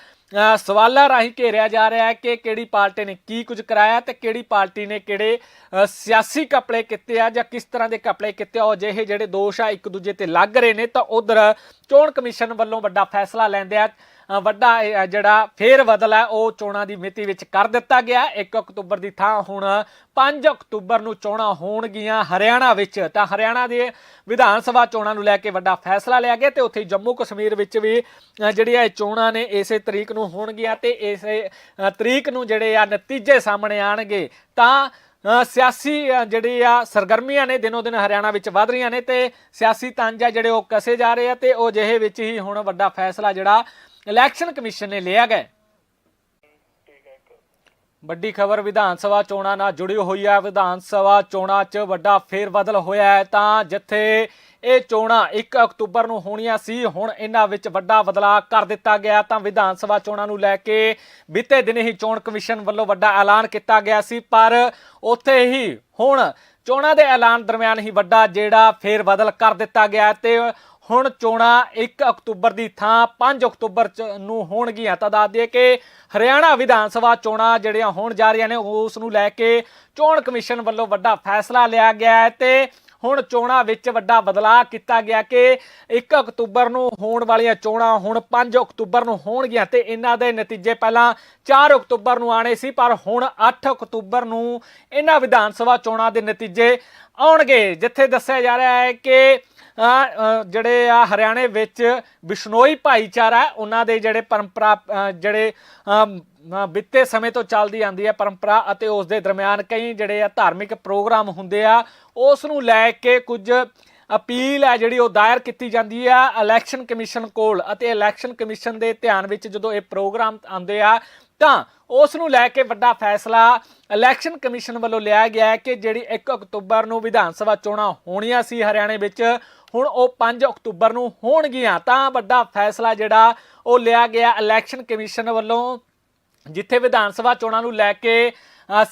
ਸਵਾਲਾਂ ਰਾਹੀਂ ਘੇਰਿਆ ਜਾ ਰਿਹਾ ਹੈ ਕਿ ਕਿਹੜੀ ਪਾਰਟੀ ਨੇ ਕੀ ਕੁਝ ਕਰਾਇਆ ਤੇ ਕਿਹੜੀ ਪਾਰਟੀ ਨੇ ਕਿਹੜੇ ਸਿਆਸੀ ਕਪੜੇ ਕੀਤੇ ਆ ਜਾਂ ਕਿਸ ਤਰ੍ਹਾਂ ਦੇ ਕਪੜੇ ਕੀਤੇ ਆ। ਉਹ ਜਿਹੇ ਜਿਹੜੇ ਦੋਸ਼ ਆ, ਇੱਕ ਦੂਜੇ ਤੇ ਲੱਗ ਰਹੇ ਨੇ ਤਾਂ ਉਧਰ ਚੋਣ ਕਮਿਸ਼ਨ ਵੱਲੋਂ ਵੱਡਾ ਫੈਸਲਾ ਲੈਂਦੇ ਆ। ਵੱਡਾ ਜਿਹੜਾ ਫੇਰ ਬਦਲ ਹੈ ਉਹ ਚੋਣਾਂ ਦੀ ਮਿਤੀ ਵਿੱਚ ਕਰ ਦਿੱਤਾ ਗਿਆ। 1 ਅਕਤੂਬਰ ਦੀ ਥਾਂ ਹੁਣ 5 ਅਕਤੂਬਰ ਨੂੰ ਚੋਣਾਂ ਹੋਣਗੀਆਂ ਹਰਿਆਣਾ ਵਿੱਚ। ਤਾਂ ਹਰਿਆਣਾ ਦੇ ਵਿਧਾਨ ਸਭਾ ਚੋਣਾਂ ਨੂੰ ਲੈ ਕੇ ਵੱਡਾ ਫੈਸਲਾ ਲਿਆ ਗਿਆ ਤੇ ਉੱਥੇ ਜੰਮੂ ਕਸ਼ਮੀਰ ਵਿੱਚ ਵੀ ਜਿਹੜੀਆਂ ਇਹ ਚੋਣਾਂ ਨੇ ਇਸੇ ਤਰੀਕ ਨੂੰ ਹੋਣਗੀਆਂ ਤੇ ਇਸੇ ਤਰੀਕ ਨੂੰ ਜਿਹੜੇ ਆ ਨਤੀਜੇ ਸਾਹਮਣੇ ਆਣਗੇ। ਤਾਂ ਸਿਆਸੀ ਅ, ਜਿਹੜੀ ਆ ਸਰਗਰਮੀਆਂ ਨੇ ਦਿਨੋ ਦਿਨ ਹਰਿਆਣਾ ਵਿੱਚ ਵਧ ਰਹੀਆਂ ਨੇ ਤੇ ਸਿਆਸੀ ਤੰਜ ਆ ਜਿਹੜੇ ਉਹ ਕਸੇ ਜਾ ਰਹੇ ਆ ਤੇ ਉਹ ਜਿਹੇ ਵਿੱਚ ਹੀ ਹੁਣ ਵੱਡਾ ਫੈਸਲਾ ਜਿਹੜਾ ਇਲੈਕਸ਼ਨ ਕਮਿਸ਼ਨ ਨੇ ਲਿਆ ਗਿਆ ਵੱਡੀ ਖਬਰ, ਵਿਧਾਨ ਸਭਾ ਚੋਣਾਂ ਨਾਲ ਜੁੜੀ ਹੋਈ ਹੈ। ਵਿਧਾਨ ਸਭਾ ਚੋਣਾਂ 'ਚ ਵੱਡਾ ਫੇਰਬਦਲ ਹੋਇਆ ਹੈ। ਤਾਂ ਜਿੱਥੇ ਇਹ ਚੋਣਾਂ 1 ਅਕਤੂਬਰ ਨੂੰ ਹੋਣੀਆਂ ਸੀ, ਹੁਣ ਇਹਨਾਂ ਵਿੱਚ ਵੱਡਾ ਬਦਲਾਅ ਕਰ ਦਿੱਤਾ ਗਿਆ। ਤਾਂ ਵਿਧਾਨ ਸਭਾ ਚੋਣਾਂ ਨੂੰ ਲੈ ਕੇ ਬੀਤੇ ਦਿਨ ਹੀ ਚੋਣ ਕਮਿਸ਼ਨ ਵੱਲੋਂ ਵੱਡਾ ਐਲਾਨ ਕੀਤਾ ਗਿਆ ਸੀ। ਪਰ ਉੱਥੇ ਹੀ ਹੁਣ ਚੋਣਾਂ ਦੇ ਐਲਾਨ ਦਰਮਿਆਨ ਹੀ ਵੱਡਾ ਜਿਹੜਾ ਫੇਰਬਦਲ ਕਰ ਦਿੱਤਾ ਗਿਆ ਤੇ ਹੁਣ ਚੋਣਾਂ 1 ਅਕਤੂਬਰ ਦੀ ਥਾਂ 5 ਅਕਤੂਬਰ ਚ ਨੂੰ ਹੋਣਗੀਆਂ। ਤਾਂ ਦੱਸ ਦਈਏ ਕਿ ਹਰਿਆਣਾ ਵਿਧਾਨ ਸਭਾ ਚੋਣਾਂ ਜਿਹੜੀਆਂ ਹੋਣ ਜਾ ਰਹੀਆਂ ਨੇ, ਉਸ ਨੂੰ ਲੈ ਕੇ ਚੋਣ ਕਮਿਸ਼ਨ ਵੱਲੋਂ ਵੱਡਾ ਫੈਸਲਾ ਲਿਆ ਗਿਆ ਹੈ ਤੇ ਹੁਣ ਚੋਣਾਂ ਵਿੱਚ ਵੱਡਾ ਬਦਲਾਅ ਕੀਤਾ ਗਿਆ ਕਿ 1 ਅਕਤੂਬਰ ਨੂੰ ਹੋਣ ਵਾਲੀਆਂ ਚੋਣਾਂ ਹੁਣ 5 ਅਕਤੂਬਰ ਨੂੰ ਹੋਣਗੀਆਂ ਤੇ ਇਹਨਾਂ ਦੇ ਨਤੀਜੇ ਪਹਿਲਾਂ 4 ਅਕਤੂਬਰ ਨੂੰ ਆਣੇ ਸੀ, ਪਰ ਹੁਣ 8 ਅਕਤੂਬਰ ਨੂੰ ਇਹਨਾਂ ਵਿਧਾਨ ਸਭਾ ਚੋਣਾਂ ਦੇ ਨਤੀਜੇ ਆਉਣਗੇ, ਜਿੱਥੇ ਦੱਸਿਆ ਜਾ ਰਿਹਾ ਹੈ ਕਿ ਜਿਹੜੇ ਆ ਹਰਿਆਣੇ ਵਿੱਚ ਬਿਸ਼ਨੋਈ ਭਾਈਚਾਰਾ ਉਹਨਾਂ ਦੇ ਜਿਹੜੇ ਪਰੰਪਰਾ ਜਿਹੜੇ ਬੀਤੇ ਸਮੇਂ ਤੋਂ ਚੱਲਦੀ ਆਂਦੀ ਹੈ ਪਰੰਪਰਾ ਅਤੇ ਉਸ ਦੇ ਦਰਮਿਆਨ ਕਈ ਜਿਹੜੇ ਆ ਧਾਰਮਿਕ ਪ੍ਰੋਗਰਾਮ ਹੁੰਦੇ ਆ, ਉਸ ਨੂੰ ਲੈ ਕੇ ਕੁਝ ਅਪੀਲ ਹੈ ਜਿਹੜੀ ਉਹ ਦਾਇਰ ਕੀਤੀ ਜਾਂਦੀ ਆ ਇਲੈਕਸ਼ਨ ਕਮਿਸ਼ਨ ਕੋਲ ਅਤੇ ਇਲੈਕਸ਼ਨ ਕਮਿਸ਼ਨ ਦੇ ਧਿਆਨ ਵਿੱਚ ਜਦੋਂ ਇਹ ਪ੍ਰੋਗਰਾਮ ਆਉਂਦੇ ਆ, ਤਾਂ ਉਸ ਨੂੰ ਲੈ ਕੇ ਵੱਡਾ ਫੈਸਲਾ ਇਲੈਕਸ਼ਨ ਕਮਿਸ਼ਨ ਵੱਲੋਂ ਲਿਆ ਗਿਆ ਹੈ ਕਿ ਜਿਹੜੀ 1 ਅਕਤੂਬਰ ਨੂੰ ਵਿਧਾਨ ਸਭਾ ਚੋਣਾਂ ਹੋਣੀਆਂ ਸੀ ਹਰਿਆਣੇ ਵਿੱਚ, ਹੁਣ ਉਹ 5 ਅਕਤੂਬਰ ਨੂੰ ਹੋਣਗੀਆਂ, ਤਾਂ ਵੱਡਾ ਫੈਸਲਾ ਜਿਹੜਾ ਉਹ ਲਿਆ ਗਿਆ ਇਲੈਕਸ਼ਨ ਕਮਿਸ਼ਨ ਵੱਲੋਂ। ਜਿੱਥੇ ਵਿਧਾਨ ਸਭਾ ਚੋਣਾਂ ਨੂੰ ਲੈ ਕੇ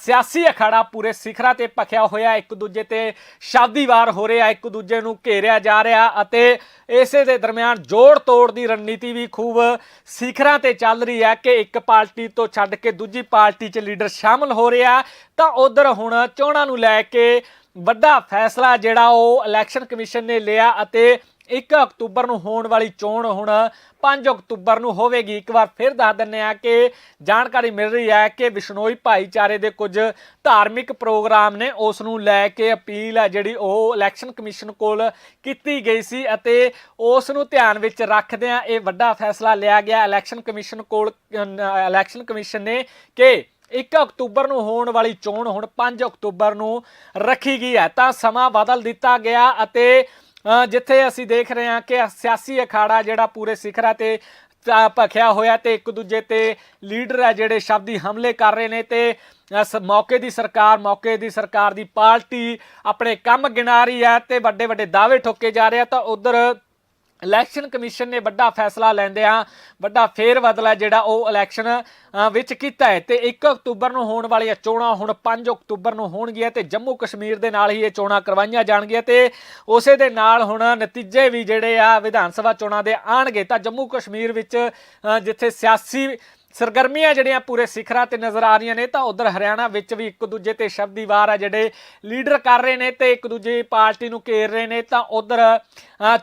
ਸਿਆਸੀ ਅਖਾੜਾ ਪੂਰੇ ਸਿਖਰਾਂ ਤੇ ਭਖਿਆ ਹੋਇਆ, ਇੱਕ ਦੂਜੇ ਤੇ ਸ਼ਬਦੀਵਾਰ ਹੋ ਰਿਹਾ, ਇੱਕ ਦੂਜੇ ਨੂੰ ਘੇਰਿਆ ਜਾ ਰਿਹਾ ਅਤੇ ਇਸੇ ਦੇ ਦਰਮਿਆਨ ਜੋੜ ਤੋੜ ਦੀ ਰਣਨੀਤੀ ਵੀ ਖੂਬ ਸਿਖਰਾਂ ਤੇ ਚੱਲ ਰਹੀ ਹੈ ਕਿ ਇੱਕ ਪਾਰਟੀ ਤੋਂ ਛੱਡ ਕੇ ਦੂਜੀ ਪਾਰਟੀ 'ਚ ਲੀਡਰ ਸ਼ਾਮਲ ਹੋ ਰਿਹਾ। ਤਾਂ ਉਧਰ ਹੁਣ ਚੋਣਾਂ ਨੂੰ ਲੈ ਕੇ ਵੱਡਾ ਫੈਸਲਾ ਜਿਹੜਾ ਉਹ ਇਲੈਕਸ਼ਨ ਕਮਿਸ਼ਨ ਨੇ ਲਿਆ ਅਤੇ 1 ਅਕਤੂਬਰ ਨੂੰ ਹੋਣ ਵਾਲੀ ਚੋਣ ਹੁਣ 5 ਅਕਤੂਬਰ ਨੂੰ ਹੋਵੇਗੀ। ਇੱਕ ਵਾਰ ਫਿਰ ਦੱਸ ਦਿੰਨੇ ਆ ਕਿ ਜਾਣਕਾਰੀ ਮਿਲ ਰਹੀ ਹੈ ਕਿ ਵਿਸ਼ਨੋਈ ਭਾਈਚਾਰੇ ਦੇ ਕੁਝ ਧਾਰਮਿਕ ਪ੍ਰੋਗਰਾਮ ਨੇ। ਉਸ ਨੂੰ ਲੈ ਕੇ ਅਪੀਲ ਹੈ ਜਿਹੜੀ ਉਹ ਇਲੈਕਸ਼ਨ ਕਮਿਸ਼ਨ ਕੋਲ ਕੀਤੀ ਗਈ ਸੀ ਅਤੇ ਉਸ ਨੂੰ ਧਿਆਨ ਵਿੱਚ ਰੱਖਦਿਆਂ ਇਹ ਵੱਡਾ ਫੈਸਲਾ ਲਿਆ ਗਿਆ ਇਲੈਕਸ਼ਨ ਕਮਿਸ਼ਨ ਕੋਲ ਇਲੈਕਸ਼ਨ ਕਮਿਸ਼ਨ ਨੇ ਕਿ 1 ਅਕਤੂਬਰ ਨੂੰ ਹੋਣ ਵਾਲੀ ਚੋਣ ਹੁਣ 5 ਅਕਤੂਬਰ ਨੂੰ ਰੱਖੀ ਗਈ ਹੈ। ਤਾਂ ਸਮਾਂ ਬਦਲ ਦਿੱਤਾ ਗਿਆ ਅਤੇ ਜਿੱਥੇ ਅਸੀਂ ਦੇਖ ਰਹੇ ਹਾਂ ਕਿ ਸਿਆਸੀ ਅਖਾੜਾ ਜਿਹੜਾ ਪੂਰੇ ਸਿਖਰਾਂ ਤੇ ਅ, ਭਖਿਆ ਹੋਇਆ ਤੇ ਇੱਕ ਦੂਜੇ ਤੇ ਲੀਡਰ ਹੈ ਜਿਹੜੇ ਸ਼ਬਦੀ ਹਮਲੇ ਕਰ ਰਹੇ ਨੇ ਤੇ ਇਸ ਮੌਕੇ ਦੀ ਸਰਕਾਰ ਮੌਕੇ ਦੀ ਸਰਕਾਰ ਦੀ ਪਾਰਟੀ ਆਪਣੇ ਕੰਮ ਗਿਣਾ ਰਹੀ ਹੈ ਤੇ ਵੱਡੇ ਵੱਡੇ ਦਾਅਵੇ ਠੋਕੇ ਜਾ ਰਹੇ ਆ ਤਾਂ ਉਧਰ ਇਲੈਕਸ਼ਨ ਕਮਿਸ਼ਨ ਨੇ ਵੱਡਾ ਫੈਸਲਾ ਲੈਂਦਿਆਂ ਵੱਡਾ ਫੇਰ ਬਦਲਾ ਜਿਹੜਾ ਉਹ ਇਲੈਕਸ਼ਨ ਵਿੱਚ ਕੀਤਾ ਹੈ। ਤੇ 1 ਅਕਤੂਬਰ ਨੂੰ ਹੋਣ ਵਾਲੀਆਂ ਚੋਣਾਂ ਹੁਣ 5 ਅਕਤੂਬਰ ਨੂੰ ਹੋਣਗੀਆਂ ਤੇ ਜੰਮੂ ਕਸ਼ਮੀਰ ਦੇ ਨਾਲ ਹੀ ਇਹ ਚੋਣਾਂ ਕਰਵਾਈਆਂ ਜਾਣਗੀਆਂ ਤੇ ਉਸੇ ਦੇ ਨਾਲ ਹੁਣ ਨਤੀਜੇ ਵੀ ਜਿਹੜੇ ਆ ਵਿਧਾਨ ਸਭਾ ਚੋਣਾਂ ਦੇ ਆਣਗੇ ਤਾਂ ਜੰਮੂ ਕਸ਼ਮੀਰ ਵਿੱਚ ਜਿੱਥੇ ਸਿਆਸੀ ਸਰਗਰਮੀਆਂ ਜਿਹੜੀਆਂ ਪੂਰੇ ਸਿਖਰਾਂ ਤੇ ਨਜ਼ਰ ਆ ਰਹੀਆਂ ਨੇ, ਤਾਂ ਉਧਰ ਹਰਿਆਣਾ ਵਿੱਚ ਵੀ ਇੱਕ ਦੂਜੇ ਤੇ ਸ਼ਬਦੀ ਵਾਰ ਆ, ਜਿਹੜੇ ਲੀਡਰ ਕਰ ਰਹੇ ਨੇ ਤੇ ਇੱਕ ਦੂਜੇ ਪਾਰਟੀ ਨੂੰ ਘੇਰ ਰਹੇ ਨੇ, ਤਾਂ ਉਧਰ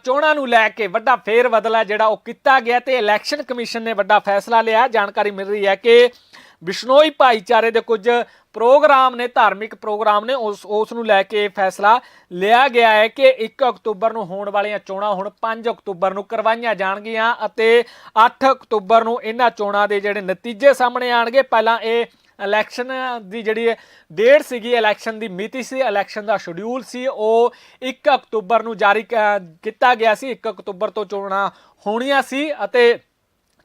ਚੋਣਾਂ ਨੂੰ ਲੈ ਕੇ ਵੱਡਾ ਫੇਰ ਬਦਲਾ ਜਿਹੜਾ ਉਹ ਕੀਤਾ ਗਿਆ ਤੇ ਇਲੈਕਸ਼ਨ ਕਮਿਸ਼ਨ ਨੇ ਵੱਡਾ ਫੈਸਲਾ ਲਿਆ। ਜਾਣਕਾਰੀ ਮਿਲ ਰਹੀ ਹੈ ਕਿ ਬਿਸ਼ਨੋਈ ਭਾਈਚਾਰੇ ਦੇ ਕੁਝ ਪ੍ਰੋਗਰਾਮ ਨੇ, ਧਾਰਮਿਕ ਪ੍ਰੋਗਰਾਮ ਨੇ, ਉਸ ਉਸ ਨੂੰ ਲੈ ਕੇ ਇਹ ਫੈਸਲਾ ਲਿਆ ਗਿਆ ਹੈ ਕਿ 1 ਅਕਤੂਬਰ ਨੂੰ ਹੋਣ ਵਾਲੀਆਂ ਚੋਣਾਂ ਹੁਣ 5 ਅਕਤੂਬਰ ਨੂੰ ਕਰਵਾਈਆਂ ਜਾਣਗੀਆਂ ਅਤੇ 8 ਅਕਤੂਬਰ ਨੂੰ ਇਹਨਾਂ ਚੋਣਾਂ ਦੇ ਜਿਹੜੇ ਨਤੀਜੇ ਸਾਹਮਣੇ ਆਣਗੇ। ਪਹਿਲਾਂ ਇਹ ਇਲੈਕਸ਼ਨ ਦੀ ਜਿਹੜੀ ਡੇਟ ਸੀਗੀ, ਇਲੈਕਸ਼ਨ ਦੀ ਮਿਤੀ ਸੀ, ਇਲੈਕਸ਼ਨ ਦਾ ਸ਼ਡਿਊਲ ਸੀ, ਉਹ 1 ਅਕਤੂਬਰ ਨੂੰ ਜਾਰੀ ਕੀਤਾ ਗਿਆ ਸੀ। 1 ਅਕਤੂਬਰ ਤੋਂ ਚੋਣਾਂ ਹੋਣੀਆਂ ਸੀ ਅਤੇ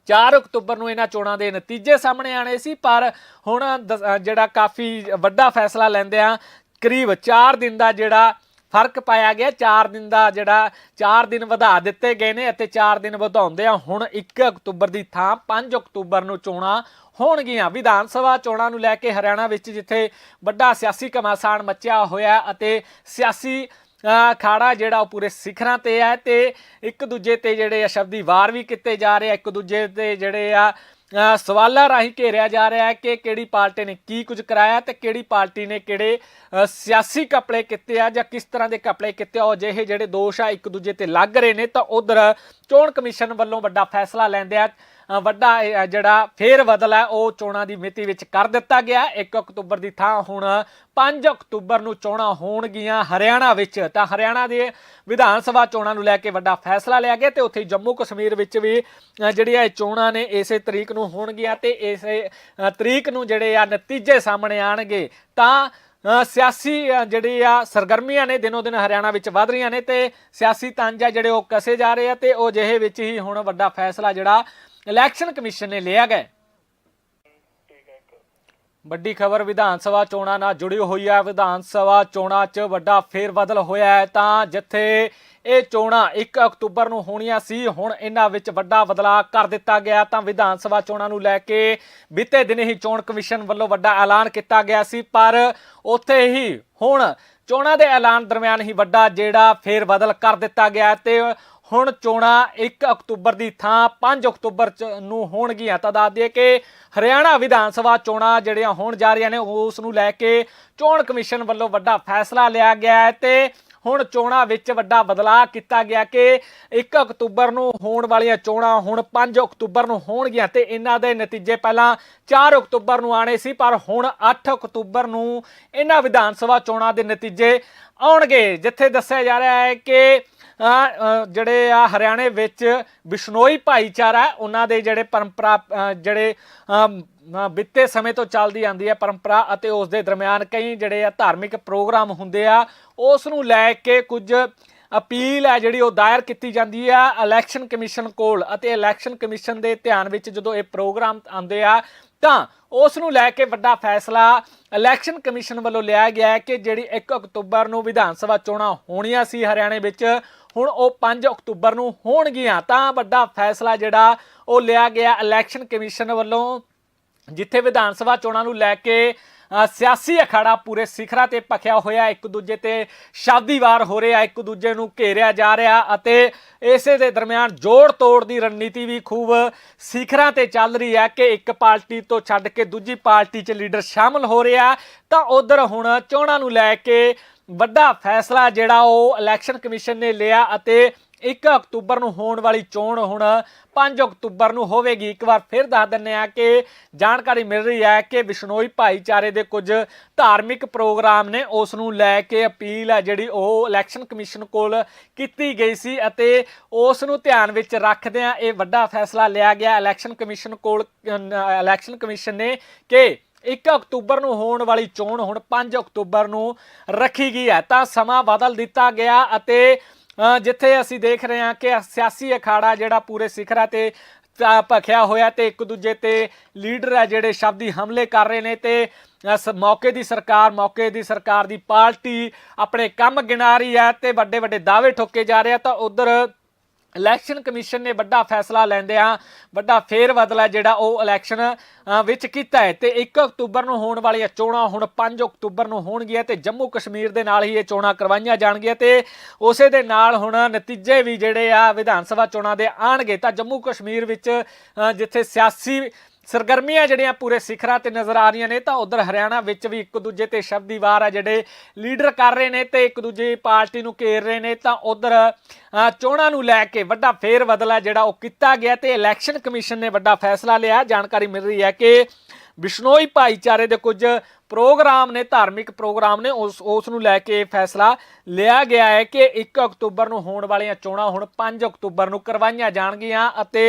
4 ਅਕਤੂਬਰ ਨੂੰ ਇਹਨਾਂ ਚੋਣਾਂ ਦੇ ਨਤੀਜੇ ਸਾਹਮਣੇ ਆਣੇ ਸੀ, ਪਰ ਹੁਣ ਦ- ਜਿਹੜਾ ਕਾਫੀ ਵੱਡਾ ਫੈਸਲਾ ਲੈਂਦੇ ਆ ਕਰੀਬ 4 ਦਿਨ ਦਾ ਜਿਹੜਾ ਫ਼ਰਕ ਪਾਇਆ ਗਿਆ 4 ਦਿਨ ਦਾ ਜਿਹੜਾ 4 ਦਿਨ ਵਧਾ ਦਿੱਤੇ ਗਏ ਨੇ ਅਤੇ 4 ਦਿਨ ਵਧਾਉਂਦੇ ਆ ਹੁਣ 1 ਅਕਤੂਬਰ ਦੀ ਥਾਂ 5 ਅਕਤੂਬਰ ਨੂੰ ਚੋਣਾਂ ਹੋਣਗੀਆਂ। ਵਿਧਾਨ ਸਭਾ ਚੋਣਾਂ ਨੂੰ ਲੈ ਕੇ ਹਰਿਆਣਾ ਵਿੱਚ ਜਿੱਥੇ ਵੱਡਾ ਸਿਆਸੀ ਘਮਾਸਾਨ ਮਚਿਆ ਹੋਇਆ ਅਤੇ ਸਿਆਸੀ ਅ, ਅਖਾੜਾ ਜਿਹੜਾ ਉਹ ਪੂਰੇ ਸਿਖਰਾਂ ਤੇ ਹੈ ਤੇ ਇੱਕ ਦੂਜੇ ਤੇ ਜਿਹੜੇ ਆ ਸ਼ਬਦੀ ਵਾਰ ਵੀ ਕੀਤੇ ਜਾ ਰਹੇ ਆ। ਇੱਕ ਦੂਜੇ ਤੇ ਜਿਹੜੇ ਆ ਸਵਾਲਾਂ ਰਾਹੀਂ ਘੇਰਿਆ ਜਾ ਰਿਹਾ ਹੈ ਕਿ ਕਿਹੜੀ ਪਾਰਟੀ ਨੇ ਕੀ ਕੁਝ ਕਰਾਇਆ ਤੇ ਕਿਹੜੀ ਪਾਰਟੀ ਨੇ ਕਿਹੜੇ ਸਿਆਸੀ ਕਪੜੇ ਕੀਤੇ ਆ ਜਾਂ ਕਿਸ ਤਰ੍ਹਾਂ ਦੇ ਕਪੜੇ ਕੀਤੇ ਆ। ਉਹ ਜਿਹੇ ਜਿਹੜੇ ਦੋਸ਼ ਆ ਇੱਕ ਦੂਜੇ ਤੇ ਲੱਗ ਰਹੇ ਨੇ ਤਾਂ ਉਧਰ ਚੋਣ ਕਮਿਸ਼ਨ ਵੱਲੋਂ ਵੱਡਾ ਫੈਸਲਾ ਲੈਂਦਿਆਂ ਅ, ਵੱਡਾ ਜਿਹੜਾ ਫੇਰ ਬਦਲ ਹੈ ਉਹ ਚੋਣਾਂ ਦੀ ਮਿਤੀ ਵਿੱਚ ਕਰ ਦਿੱਤਾ ਗਿਆ। 1 ਅਕਤੂਬਰ ਦੀ ਥਾਂ ਹੁਣ 5 ਅਕਤੂਬਰ ਨੂੰ ਚੋਣਾਂ ਹੋਣਗੀਆਂ ਹਰਿਆਣਾ ਵਿੱਚ। ਤਾਂ ਹਰਿਆਣਾ ਦੇ ਵਿਧਾਨ ਸਭਾ ਚੋਣਾਂ ਨੂੰ ਲੈ ਕੇ ਵੱਡਾ ਫੈਸਲਾ ਲਿਆ ਗਿਆ ਤੇ ਉੱਥੇ ਜੰਮੂ ਕਸ਼ਮੀਰ ਵਿੱਚ ਵੀ ਅ, ਜਿਹੜੀਆਂ ਇਹ ਚੋਣਾਂ ਨੇ ਇਸੇ ਤਰੀਕ ਨੂੰ ਹੋਣਗੀਆਂ ਤੇ ਇਸੇ ਤਰੀਕ ਨੂੰ ਜਿਹੜੇ ਆ ਨਤੀਜੇ ਸਾਹਮਣੇ ਆਣਗੇ। ਤਾਂ ਸਿਆਸੀ ਅ, ਜਿਹੜੀ ਆ ਸਰਗਰਮੀਆਂ ਨੇ ਦਿਨੋ ਦਿਨ ਹਰਿਆਣਾ ਵਿੱਚ ਵਧ ਰਹੀਆਂ ਨੇ ਤੇ ਸਿਆਸੀ ਤੰਜ ਆ ਜਿਹੜੇ ਉਹ ਕਸੇ ਜਾ ਰਹੇ ਆ ਤੇ ਉਹ ਜਿਹੇ ਵਿੱਚ ਹੀ ਹੁਣ ਵੱਡਾ ਫੈਸਲਾ ਜਿਹੜਾ ਇਲੈਕਸ਼ਨ ਕਮਿਸ਼ਨ ਨੇ ਲਿਆ ਗਿਆ ਵੱਡੀ ਖਬਰ, ਵਿਧਾਨ ਸਭਾ ਚੋਣਾਂ ਨਾਲ ਜੁੜੀ ਹੋਈ ਹੈ ਵਿਧਾਨ ਸਭਾ ਚੋਣਾਂ 'ਚ ਵੱਡਾ ਫੇਰਬਦਲ ਹੋਇਆ ਹੈ। ਤਾਂ ਜਿੱਥੇ ਇਹ ਚੋਣਾਂ 1 ਅਕਤੂਬਰ ਨੂੰ ਹੋਣੀਆਂ ਸੀ, ਹੁਣ ਇਹਨਾਂ ਵਿੱਚ ਵੱਡਾ ਬਦਲਾਅ ਕਰ ਦਿੱਤਾ ਗਿਆ। ਤਾਂ ਵਿਧਾਨ ਸਭਾ ਚੋਣਾਂ ਨੂੰ ਲੈ ਕੇ ਬੀਤੇ ਦਿਨ ਹੀ ਚੋਣ ਕਮਿਸ਼ਨ ਵੱਲੋਂ ਵੱਡਾ ਐਲਾਨ ਕੀਤਾ ਗਿਆ ਸੀ। ਪਰ ਉੱਥੇ ਹੀ ਹੁਣ ਚੋਣਾਂ ਦੇ ਐਲਾਨ ਦਰਮਿਆਨ ਹੀ ਵੱਡਾ ਜਿਹੜਾ ਫੇਰਬਦਲ ਕਰ ਦਿੱਤਾ ਗਿਆ ਤੇ ਹੁਣ ਚੋਣਾਂ 1 ਅਕਤੂਬਰ ਦੀ ਥਾਂ 5 ਅਕਤੂਬਰ ਚ ਨੂੰ ਹੋਣਗੀਆਂ। ਤਾਂ ਦੱਸ ਦਈਏ ਕਿ ਹਰਿਆਣਾ ਵਿਧਾਨ ਸਭਾ ਚੋਣਾਂ ਜਿਹੜੀਆਂ ਹੋਣ ਜਾ ਰਹੀਆਂ ਨੇ, ਉਸ ਨੂੰ ਲੈ ਕੇ ਚੋਣ ਕਮਿਸ਼ਨ ਵੱਲੋਂ ਵੱਡਾ ਫੈਸਲਾ ਲਿਆ ਗਿਆ ਹੈ ਤੇ ਹੁਣ ਚੋਣਾਂ ਵਿੱਚ ਵੱਡਾ ਬਦਲਾਅ ਕੀਤਾ ਗਿਆ ਕਿ 1 ਅਕਤੂਬਰ ਨੂੰ ਹੋਣ ਵਾਲੀਆਂ ਚੋਣਾਂ ਹੁਣ 5 ਅਕਤੂਬਰ ਨੂੰ ਹੋਣਗੀਆਂ ਤੇ ਇਹਨਾਂ ਦੇ ਨਤੀਜੇ ਪਹਿਲਾਂ 4 ਅਕਤੂਬਰ ਨੂੰ ਆਣੇ ਸੀ, ਪਰ ਹੁਣ 8 ਅਕਤੂਬਰ ਨੂੰ ਇਹਨਾਂ ਵਿਧਾਨ ਸਭਾ ਚੋਣਾਂ ਦੇ ਨਤੀਜੇ ਆਉਣਗੇ, ਜਿੱਥੇ ਦੱਸਿਆ ਜਾ ਰਿਹਾ ਹੈ ਕਿ ਜਿਹੜੇ ਆ ਹਰਿਆਣੇ ਵਿੱਚ ਬਿਸ਼ਨੋਈ ਭਾਈਚਾਰਾ ਉਹਨਾਂ ਦੇ ਜਿਹੜੇ ਪਰੰਪਰਾ ਜਿਹੜੇ ਅਮ, ਬੀਤੇ ਸਮੇਂ ਤੋਂ ਚੱਲਦੀ ਆਂਦੀ ਹੈ ਪਰੰਪਰਾ ਅਤੇ ਉਸ ਦੇ ਦਰਮਿਆਨ ਕਈ ਜਿਹੜੇ ਆ ਧਾਰਮਿਕ ਪ੍ਰੋਗਰਾਮ ਹੁੰਦੇ ਆ ਉਸ ਨੂੰ ਲੈ ਕੇ ਕੁਝ ਅਪੀਲ ਹੈ ਜਿਹੜੀ ਉਹ ਦਾਇਰ ਕੀਤੀ ਜਾਂਦੀ ਆ ਇਲੈਕਸ਼ਨ ਕਮਿਸ਼ਨ ਕੋਲ ਅਤੇ ਇਲੈਕਸ਼ਨ ਕਮਿਸ਼ਨ ਦੇ ਧਿਆਨ ਵਿੱਚ ਜਦੋਂ ਇਹ ਪ੍ਰੋਗਰਾਮ ਆਉਂਦੇ ਆ ਤਾਂ ਉਸ ਨੂੰ ਲੈ ਕੇ ਵੱਡਾ ਫੈਸਲਾ ਇਲੈਕਸ਼ਨ ਕਮਿਸ਼ਨ ਵੱਲੋਂ ਲਿਆ ਗਿਆ ਕਿ ਜਿਹੜੀ 1 ਅਕਤੂਬਰ ਨੂੰ ਵਿਧਾਨ ਸਭਾ ਚੋਣਾਂ ਹੋਣੀਆਂ ਸੀ ਹਰਿਆਣੇ ਵਿੱਚ ਹੁਣ ਉਹ 5 ਅਕਤੂਬਰ ਨੂੰ ਹੋਣਗੀਆਂ। ਤਾਂ ਵੱਡਾ ਫੈਸਲਾ ਜਿਹੜਾ ਉਹ ਲਿਆ ਗਿਆ ਇਲੈਕਸ਼ਨ ਕਮਿਸ਼ਨ ਵੱਲੋਂ, ਜਿੱਥੇ ਵਿਧਾਨ ਸਭਾ ਚੋਣਾਂ ਨੂੰ ਲੈ ਕੇ ਸਿਆਸੀ ਅਖਾੜਾ ਪੂਰੇ ਸਿਖਰਾਂ ਤੇ ਭਖਿਆ ਹੋਇਆ। ਇੱਕ ਦੂਜੇ ਤੇ ਸ਼ਾਦੀਵਾਰ ਹੋ ਰਿਹਾ, ਇੱਕ ਦੂਜੇ ਨੂੰ ਘੇਰਿਆ ਜਾ ਰਿਹਾ ਅਤੇ ਇਸੇ ਦੇ ਦਰਮਿਆਨ ਜੋੜ ਤੋੜ ਦੀ ਰਣਨੀਤੀ ਵੀ ਖੂਬ ਸਿਖਰਾਂ ਤੇ ਚੱਲ ਰਹੀ ਹੈ ਕਿ ਇੱਕ ਪਾਰਟੀ ਤੋਂ ਛੱਡ ਕੇ ਦੂਜੀ ਪਾਰਟੀ 'ਚ ਲੀਡਰ ਸ਼ਾਮਲ ਹੋ ਰਿਹਾ। ਤਾਂ ਉਧਰ ਹੁਣ ਚੋਣਾਂ ਨੂੰ ਲੈ ਕੇ ਵੱਡਾ ਫੈਸਲਾ ਜਿਹੜਾ ਉਹ ਇਲੈਕਸ਼ਨ ਕਮਿਸ਼ਨ ਨੇ ਲਿਆ ਅਤੇ 1 ਅਕਤੂਬਰ ਨੂੰ ਹੋਣ ਵਾਲੀ ਚੋਣ ਹੁਣ 5 ਅਕਤੂਬਰ ਨੂੰ ਹੋਵੇਗੀ। ਇੱਕ ਵਾਰ ਫਿਰ ਦੱਸ ਦਿੰਨੇ ਆ ਕਿ ਜਾਣਕਾਰੀ ਮਿਲ ਰਹੀ ਹੈ ਕਿ ਵਿਸ਼ਨੋਈ ਭਾਈਚਾਰੇ ਦੇ ਕੁਝ ਧਾਰਮਿਕ ਪ੍ਰੋਗਰਾਮ ਨੇ, ਉਸ ਨੂੰ ਲੈ ਕੇ ਅਪੀਲ ਹੈ ਜਿਹੜੀ ਉਹ ਇਲੈਕਸ਼ਨ ਕਮਿਸ਼ਨ ਕੋਲ ਕੀਤੀ ਗਈ ਸੀ ਅਤੇ ਉਸ ਨੂੰ ਧਿਆਨ ਵਿੱਚ ਰੱਖਦਿਆਂ ਇਹ ਵੱਡਾ ਫੈਸਲਾ ਲਿਆ ਗਿਆ। ਇਲੈਕਸ਼ਨ ਕਮਿਸ਼ਨ ਕੋਲ ਇਲੈਕਸ਼ਨ ਕਮਿਸ਼ਨ ਨੇ ਕਿ 1 ਅਕਤੂਬਰ ਨੂੰ ਹੋਣ ਵਾਲੀ ਚੋਣ ਹੁਣ 5 ਅਕਤੂਬਰ ਨੂੰ ਰੱਖੀ ਗਈ ਹੈ। ਤਾਂ ਸਮਾਂ ਬਦਲ ਦਿੱਤਾ ਗਿਆ ਅਤੇ ਜਿੱਥੇ ਅਸੀਂ ਦੇਖ ਰਹੇ ਹਾਂ ਕਿ ਸਿਆਸੀ ਅਖਾੜਾ ਜਿਹੜਾ ਪੂਰੇ ਸਿਖਰਾਂ ਤੇ ਭ- ਭਖਿਆ ਹੋਇਆ ਤੇ ਇੱਕ ਦੂਜੇ ਤੇ ਲੀਡਰ ਹੈ ਜਿਹੜੇ ਸ਼ਬਦੀ ਹਮਲੇ ਕਰ ਰਹੇ ਨੇ ਤੇ ਇਸ ਮੌਕੇ ਦੀ ਸਰਕਾਰ, ਮੌਕੇ ਦੀ ਸਰਕਾਰ ਦੀ ਪਾਰਟੀ ਆਪਣੇ ਕੰਮ ਗਿਣਾ ਰਹੀ ਹੈ ਤੇ ਵੱਡੇ ਵੱਡੇ ਦਾਅਵੇ ਠੋਕੇ ਜਾ ਰਹੇ ਆ। ਤਾਂ ਉਧਰ ਇਲੈਕਸ਼ਨ ਕਮਿਸ਼ਨ ਨੇ ਵੱਡਾ ਫੈਸਲਾ ਲੈਂਦਿਆਂ ਵੱਡਾ ਫੇਰ ਬਦਲਾ ਜਿਹੜਾ ਉਹ ਇਲੈਕਸ਼ਨ ਵਿੱਚ ਕੀਤਾ ਹੈ। ਤੇ 1 ਅਕਤੂਬਰ ਨੂੰ ਹੋਣ ਵਾਲੀਆਂ ਚੋਣਾਂ ਹੁਣ 5 ਅਕਤੂਬਰ ਨੂੰ ਹੋਣਗੀਆਂ ਤੇ ਜੰਮੂ ਕਸ਼ਮੀਰ ਦੇ ਨਾਲ ਹੀ ਇਹ ਚੋਣਾਂ ਕਰਵਾਈਆਂ ਜਾਣਗੀਆਂ ਤੇ ਉਸੇ ਦੇ ਨਾਲ ਹੁਣ ਨਤੀਜੇ ਵੀ ਜਿਹੜੇ ਆ ਵਿਧਾਨ ਸਭਾ ਚੋਣਾਂ ਦੇ ਆਣਗੇ ਤਾਂ ਜੰਮੂ ਕਸ਼ਮੀਰ ਵਿੱਚ ਜਿੱਥੇ ਸਿਆਸੀ ਸਰਗਰਮੀਆਂ ਜਿਹੜੀਆਂ ਪੂਰੇ ਸਿਖਰਾਂ ਤੇ ਨਜ਼ਰ ਆ ਰਹੀਆਂ ਨੇ, ਤਾਂ ਉਧਰ ਹਰਿਆਣਾ ਵਿੱਚ ਵੀ ਇੱਕ ਦੂਜੇ ਤੇ ਸ਼ਬਦੀ ਵਾਰ ਆ, ਜਿਹੜੇ ਲੀਡਰ ਕਰ ਰਹੇ ਨੇ ਤੇ ਇੱਕ ਦੂਜੇ ਪਾਰਟੀ ਨੂੰ ਘੇਰ ਰਹੇ ਨੇ, ਤਾਂ ਉਧਰ ਚੋਣਾਂ ਨੂੰ ਲੈ ਕੇ ਵੱਡਾ ਫੇਰ ਬਦਲਾ ਜਿਹੜਾ ਉਹ ਕੀਤਾ ਗਿਆ ਤੇ ਇਲੈਕਸ਼ਨ ਕਮਿਸ਼ਨ ਨੇ ਵੱਡਾ ਫੈਸਲਾ ਲਿਆ। ਜਾਣਕਾਰੀ ਮਿਲ ਰਹੀ ਹੈ ਕਿ ਬਿਸ਼ਨੋਈ ਭਾਈਚਾਰੇ ਦੇ ਕੁਝ ਪ੍ਰੋਗਰਾਮ ਨੇ, ਧਾਰਮਿਕ ਪ੍ਰੋਗਰਾਮ ਨੇ, ਉਸ ਉਸ ਨੂੰ ਲੈ ਕੇ ਇਹ ਫੈਸਲਾ ਲਿਆ ਗਿਆ ਹੈ ਕਿ 1 ਅਕਤੂਬਰ ਨੂੰ ਹੋਣ ਵਾਲੀਆਂ ਚੋਣਾਂ ਹੁਣ 5 ਅਕਤੂਬਰ ਨੂੰ ਕਰਵਾਈਆਂ ਜਾਣਗੀਆਂ ਅਤੇ